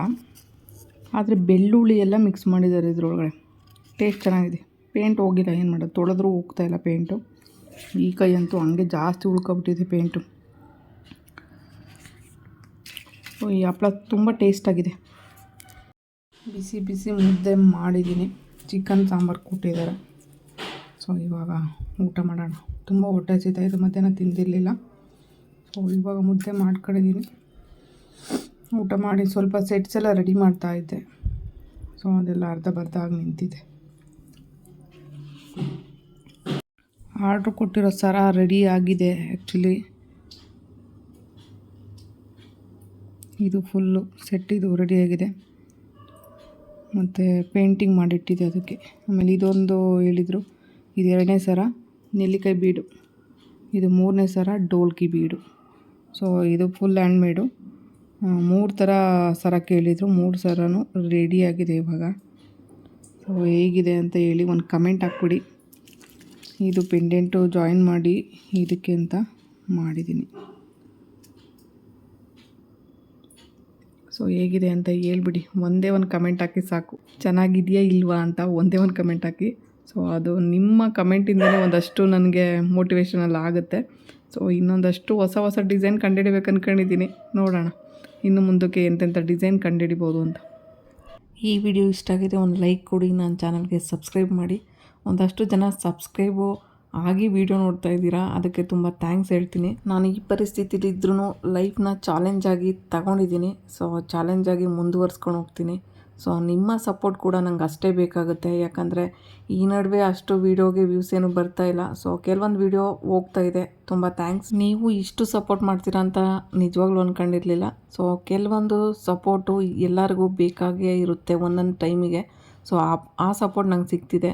ಆದರೆ ಬೆಳ್ಳುಳ್ಳಿ ಎಲ್ಲ ಮಿಕ್ಸ್ ಮಾಡಿದ್ದಾರೆ ಇದ್ರೊಳಗಡೆ. ಟೇಸ್ಟ್ ಚೆನ್ನಾಗಿದೆ. ಪೇಂಟ್ ಹೋಗಿಲ್ಲ, ಏನು ಮಾಡೋದು? ತೊಳೆದ್ರೂ ಹೋಗ್ತಾ ಇಲ್ಲ ಪೇಂಟು ಈ ಕೈ ಅಂತೂ ಹಂಗೆ ಜಾಸ್ತಿ ಉಳ್ಕೊಬಿಟ್ಟಿದೆ ಪೇಂಟು ಈ ಹಪ್ಪಳ ತುಂಬ ಟೇಸ್ಟಾಗಿದೆ ಬಿಸಿ ಬಿಸಿ ಮುದ್ದೆ ಮಾಡಿದ್ದೀನಿ. ಚಿಕನ್ ಸಾಂಬಾರು ಕೊಟ್ಟಿದ್ದಾರೆ ಸೊ ಇವಾಗ ಊಟ ಮಾಡೋಣ. ತುಂಬ ಹೊಟ್ಟೆ ಹಸಿತಾಯಿತು ಇದು, ಮಧ್ಯಾಹ್ನ ತಿಂದಿರಲಿಲ್ಲ. ಸೊ ಇವಾಗ ಮುದ್ದೆ ಮಾಡ್ಕೊಂಡಿದ್ದೀನಿ. ಊಟ ಮಾಡಿ ಸ್ವಲ್ಪ ಸೆಟ್ಸ್ ಎಲ್ಲ ರೆಡಿ ಮಾಡ್ತಾ ಇದ್ದೆ. ಸೊ ಅದೆಲ್ಲ ಅರ್ಧ ಬರ್ಧ ಆಗಿ ನಿಂತಿದೆ. ಆರ್ಡ್ರ್ ಕೊಟ್ಟಿರೋ ಸರ ರೆಡಿ ಆಗಿದೆ ಆ್ಯಕ್ಚುಲಿ ಇದು ಫುಲ್ಲು ಸೆಟ್ ಇದು ರೆಡಿಯಾಗಿದೆ ಮತ್ತು ಪೇಂಟಿಂಗ್ ಮಾಡಿಟ್ಟಿದೆ ಅದಕ್ಕೆ. ಆಮೇಲೆ ಇದೊಂದು ಹೇಳಿದರು, ಇದು ಎರಡನೇ ಸರ ನೆಲ್ಲಿಕಾಯಿ ಬೀಡು. ಇದು ಮೂರನೇ ಸರ ಡೋಲ್ಕಿ ಬೀಡು. ಸೊ ಇದು ಫುಲ್ ಹ್ಯಾಂಡ್ಮೇಡು ಮೂರು ಥರ ಸರ ಕೇಳಿದರು, ಮೂರು ಸರನೂ ರೆಡಿಯಾಗಿದೆ ಇವಾಗ. ಸೊ ಹೇಗಿದೆ ಅಂತ ಹೇಳಿ ಒಂದು ಕಮೆಂಟ್ ಹಾಕ್ಬಿಡಿ. ಇದು ಪೆಂಡೆಂಟು ಜಾಯಿನ್ ಮಾಡಿ ಇದಕ್ಕೆ ಅಂತ ಮಾಡಿದ್ದೀನಿ. ಸೊ ಹೇಗಿದೆ ಅಂತ ಹೇಳ್ಬಿಡಿ. ಒಂದೇ ಒಂದು ಕಮೆಂಟ್ ಹಾಕಿ ಸಾಕು. ಚೆನ್ನಾಗಿದೆಯಾ ಇಲ್ವಾ ಅಂತ ಒಂದೇ ಒಂದು ಕಮೆಂಟ್ ಹಾಕಿ. ಸೊ ಅದು ನಿಮ್ಮ ಕಮೆಂಟಿಂದಲೇ ಒಂದಷ್ಟು ನನಗೆ ಮೋಟಿವೇಶನಲ್ಲಿ ಆಗುತ್ತೆ. ಸೊ ಇನ್ನೊಂದಷ್ಟು ಹೊಸ ಹೊಸ ಡಿಸೈನ್ ಕಂಡುಹಿಡಿಬೇಕು ಅಂದ್ಕೊಂಡಿದ್ದೀನಿ ನೋಡೋಣ ಇನ್ನು ಮುಂದಕ್ಕೆ ಎಂತೆಂಥ ಡಿಸೈನ್ ಕಂಡುಹಿಡಿಬೋದು ಅಂತ. ಈ ವಿಡಿಯೋ ಇಷ್ಟ ಆಗಿದೆ, ಒಂದು ಲೈಕ್ ಕೊಡಿ. ನನ್ನ ಚಾನಲ್ಗೆ ಸಬ್ಸ್ಕ್ರೈಬ್ ಮಾಡಿ. ಒಂದಷ್ಟು ಜನ ಸಬ್ಸ್ಕ್ರೈಬು ಆಗಿ ವಿಡಿಯೋ ನೋಡ್ತಾ ಇದ್ದೀರಾ, ಅದಕ್ಕೆ ತುಂಬ ಥ್ಯಾಂಕ್ಸ್ ಹೇಳ್ತೀನಿ. ನಾನು ಈ ಪರಿಸ್ಥಿತಿಲಿ ಇದ್ರೂ ಲೈಫ್ನ ಚಾಲೆಂಜಾಗಿ ತಗೊಂಡಿದ್ದೀನಿ. ಸೊ ಚಾಲೆಂಜಾಗಿ ಮುಂದುವರ್ಸ್ಕೊಂಡು ಹೋಗ್ತೀನಿ. ಸೊ, ನಿಮ್ಮ ಸಪೋರ್ಟ್ ಕೂಡ ನಂಗೆ ಅಷ್ಟೇ ಬೇಕಾಗುತ್ತೆ. ಯಾಕಂದರೆ ಈ ನಡುವೆ ಅಷ್ಟು ವೀಡಿಯೋಗೆ ವ್ಯೂಸ್ ಏನು ಬರ್ತಾ ಇಲ್ಲ. ಸೊ, ಕೆಲವೊಂದು ವೀಡಿಯೋ ಹೋಗ್ತಾ ಇದೆ. ತುಂಬ ಥ್ಯಾಂಕ್ಸ್. ನೀವು ಇಷ್ಟು ಸಪೋರ್ಟ್ ಮಾಡ್ತೀರಾ ಅಂತ ನಿಜವಾಗ್ಲೂ ಅಂದ್ಕೊಂಡಿರಲಿಲ್ಲ ಸೊ, ಕೆಲವೊಂದು ಸಪೋರ್ಟು ಎಲ್ಲರಿಗೂ ಬೇಕಾಗೇ ಇರುತ್ತೆ ಒಂದೊಂದು ಟೈಮಿಗೆ. ಸೊ, ಆ ಆ ಸಪೋರ್ಟ್ ನಂಗೆ ಸಿಗ್ತಿದೆ.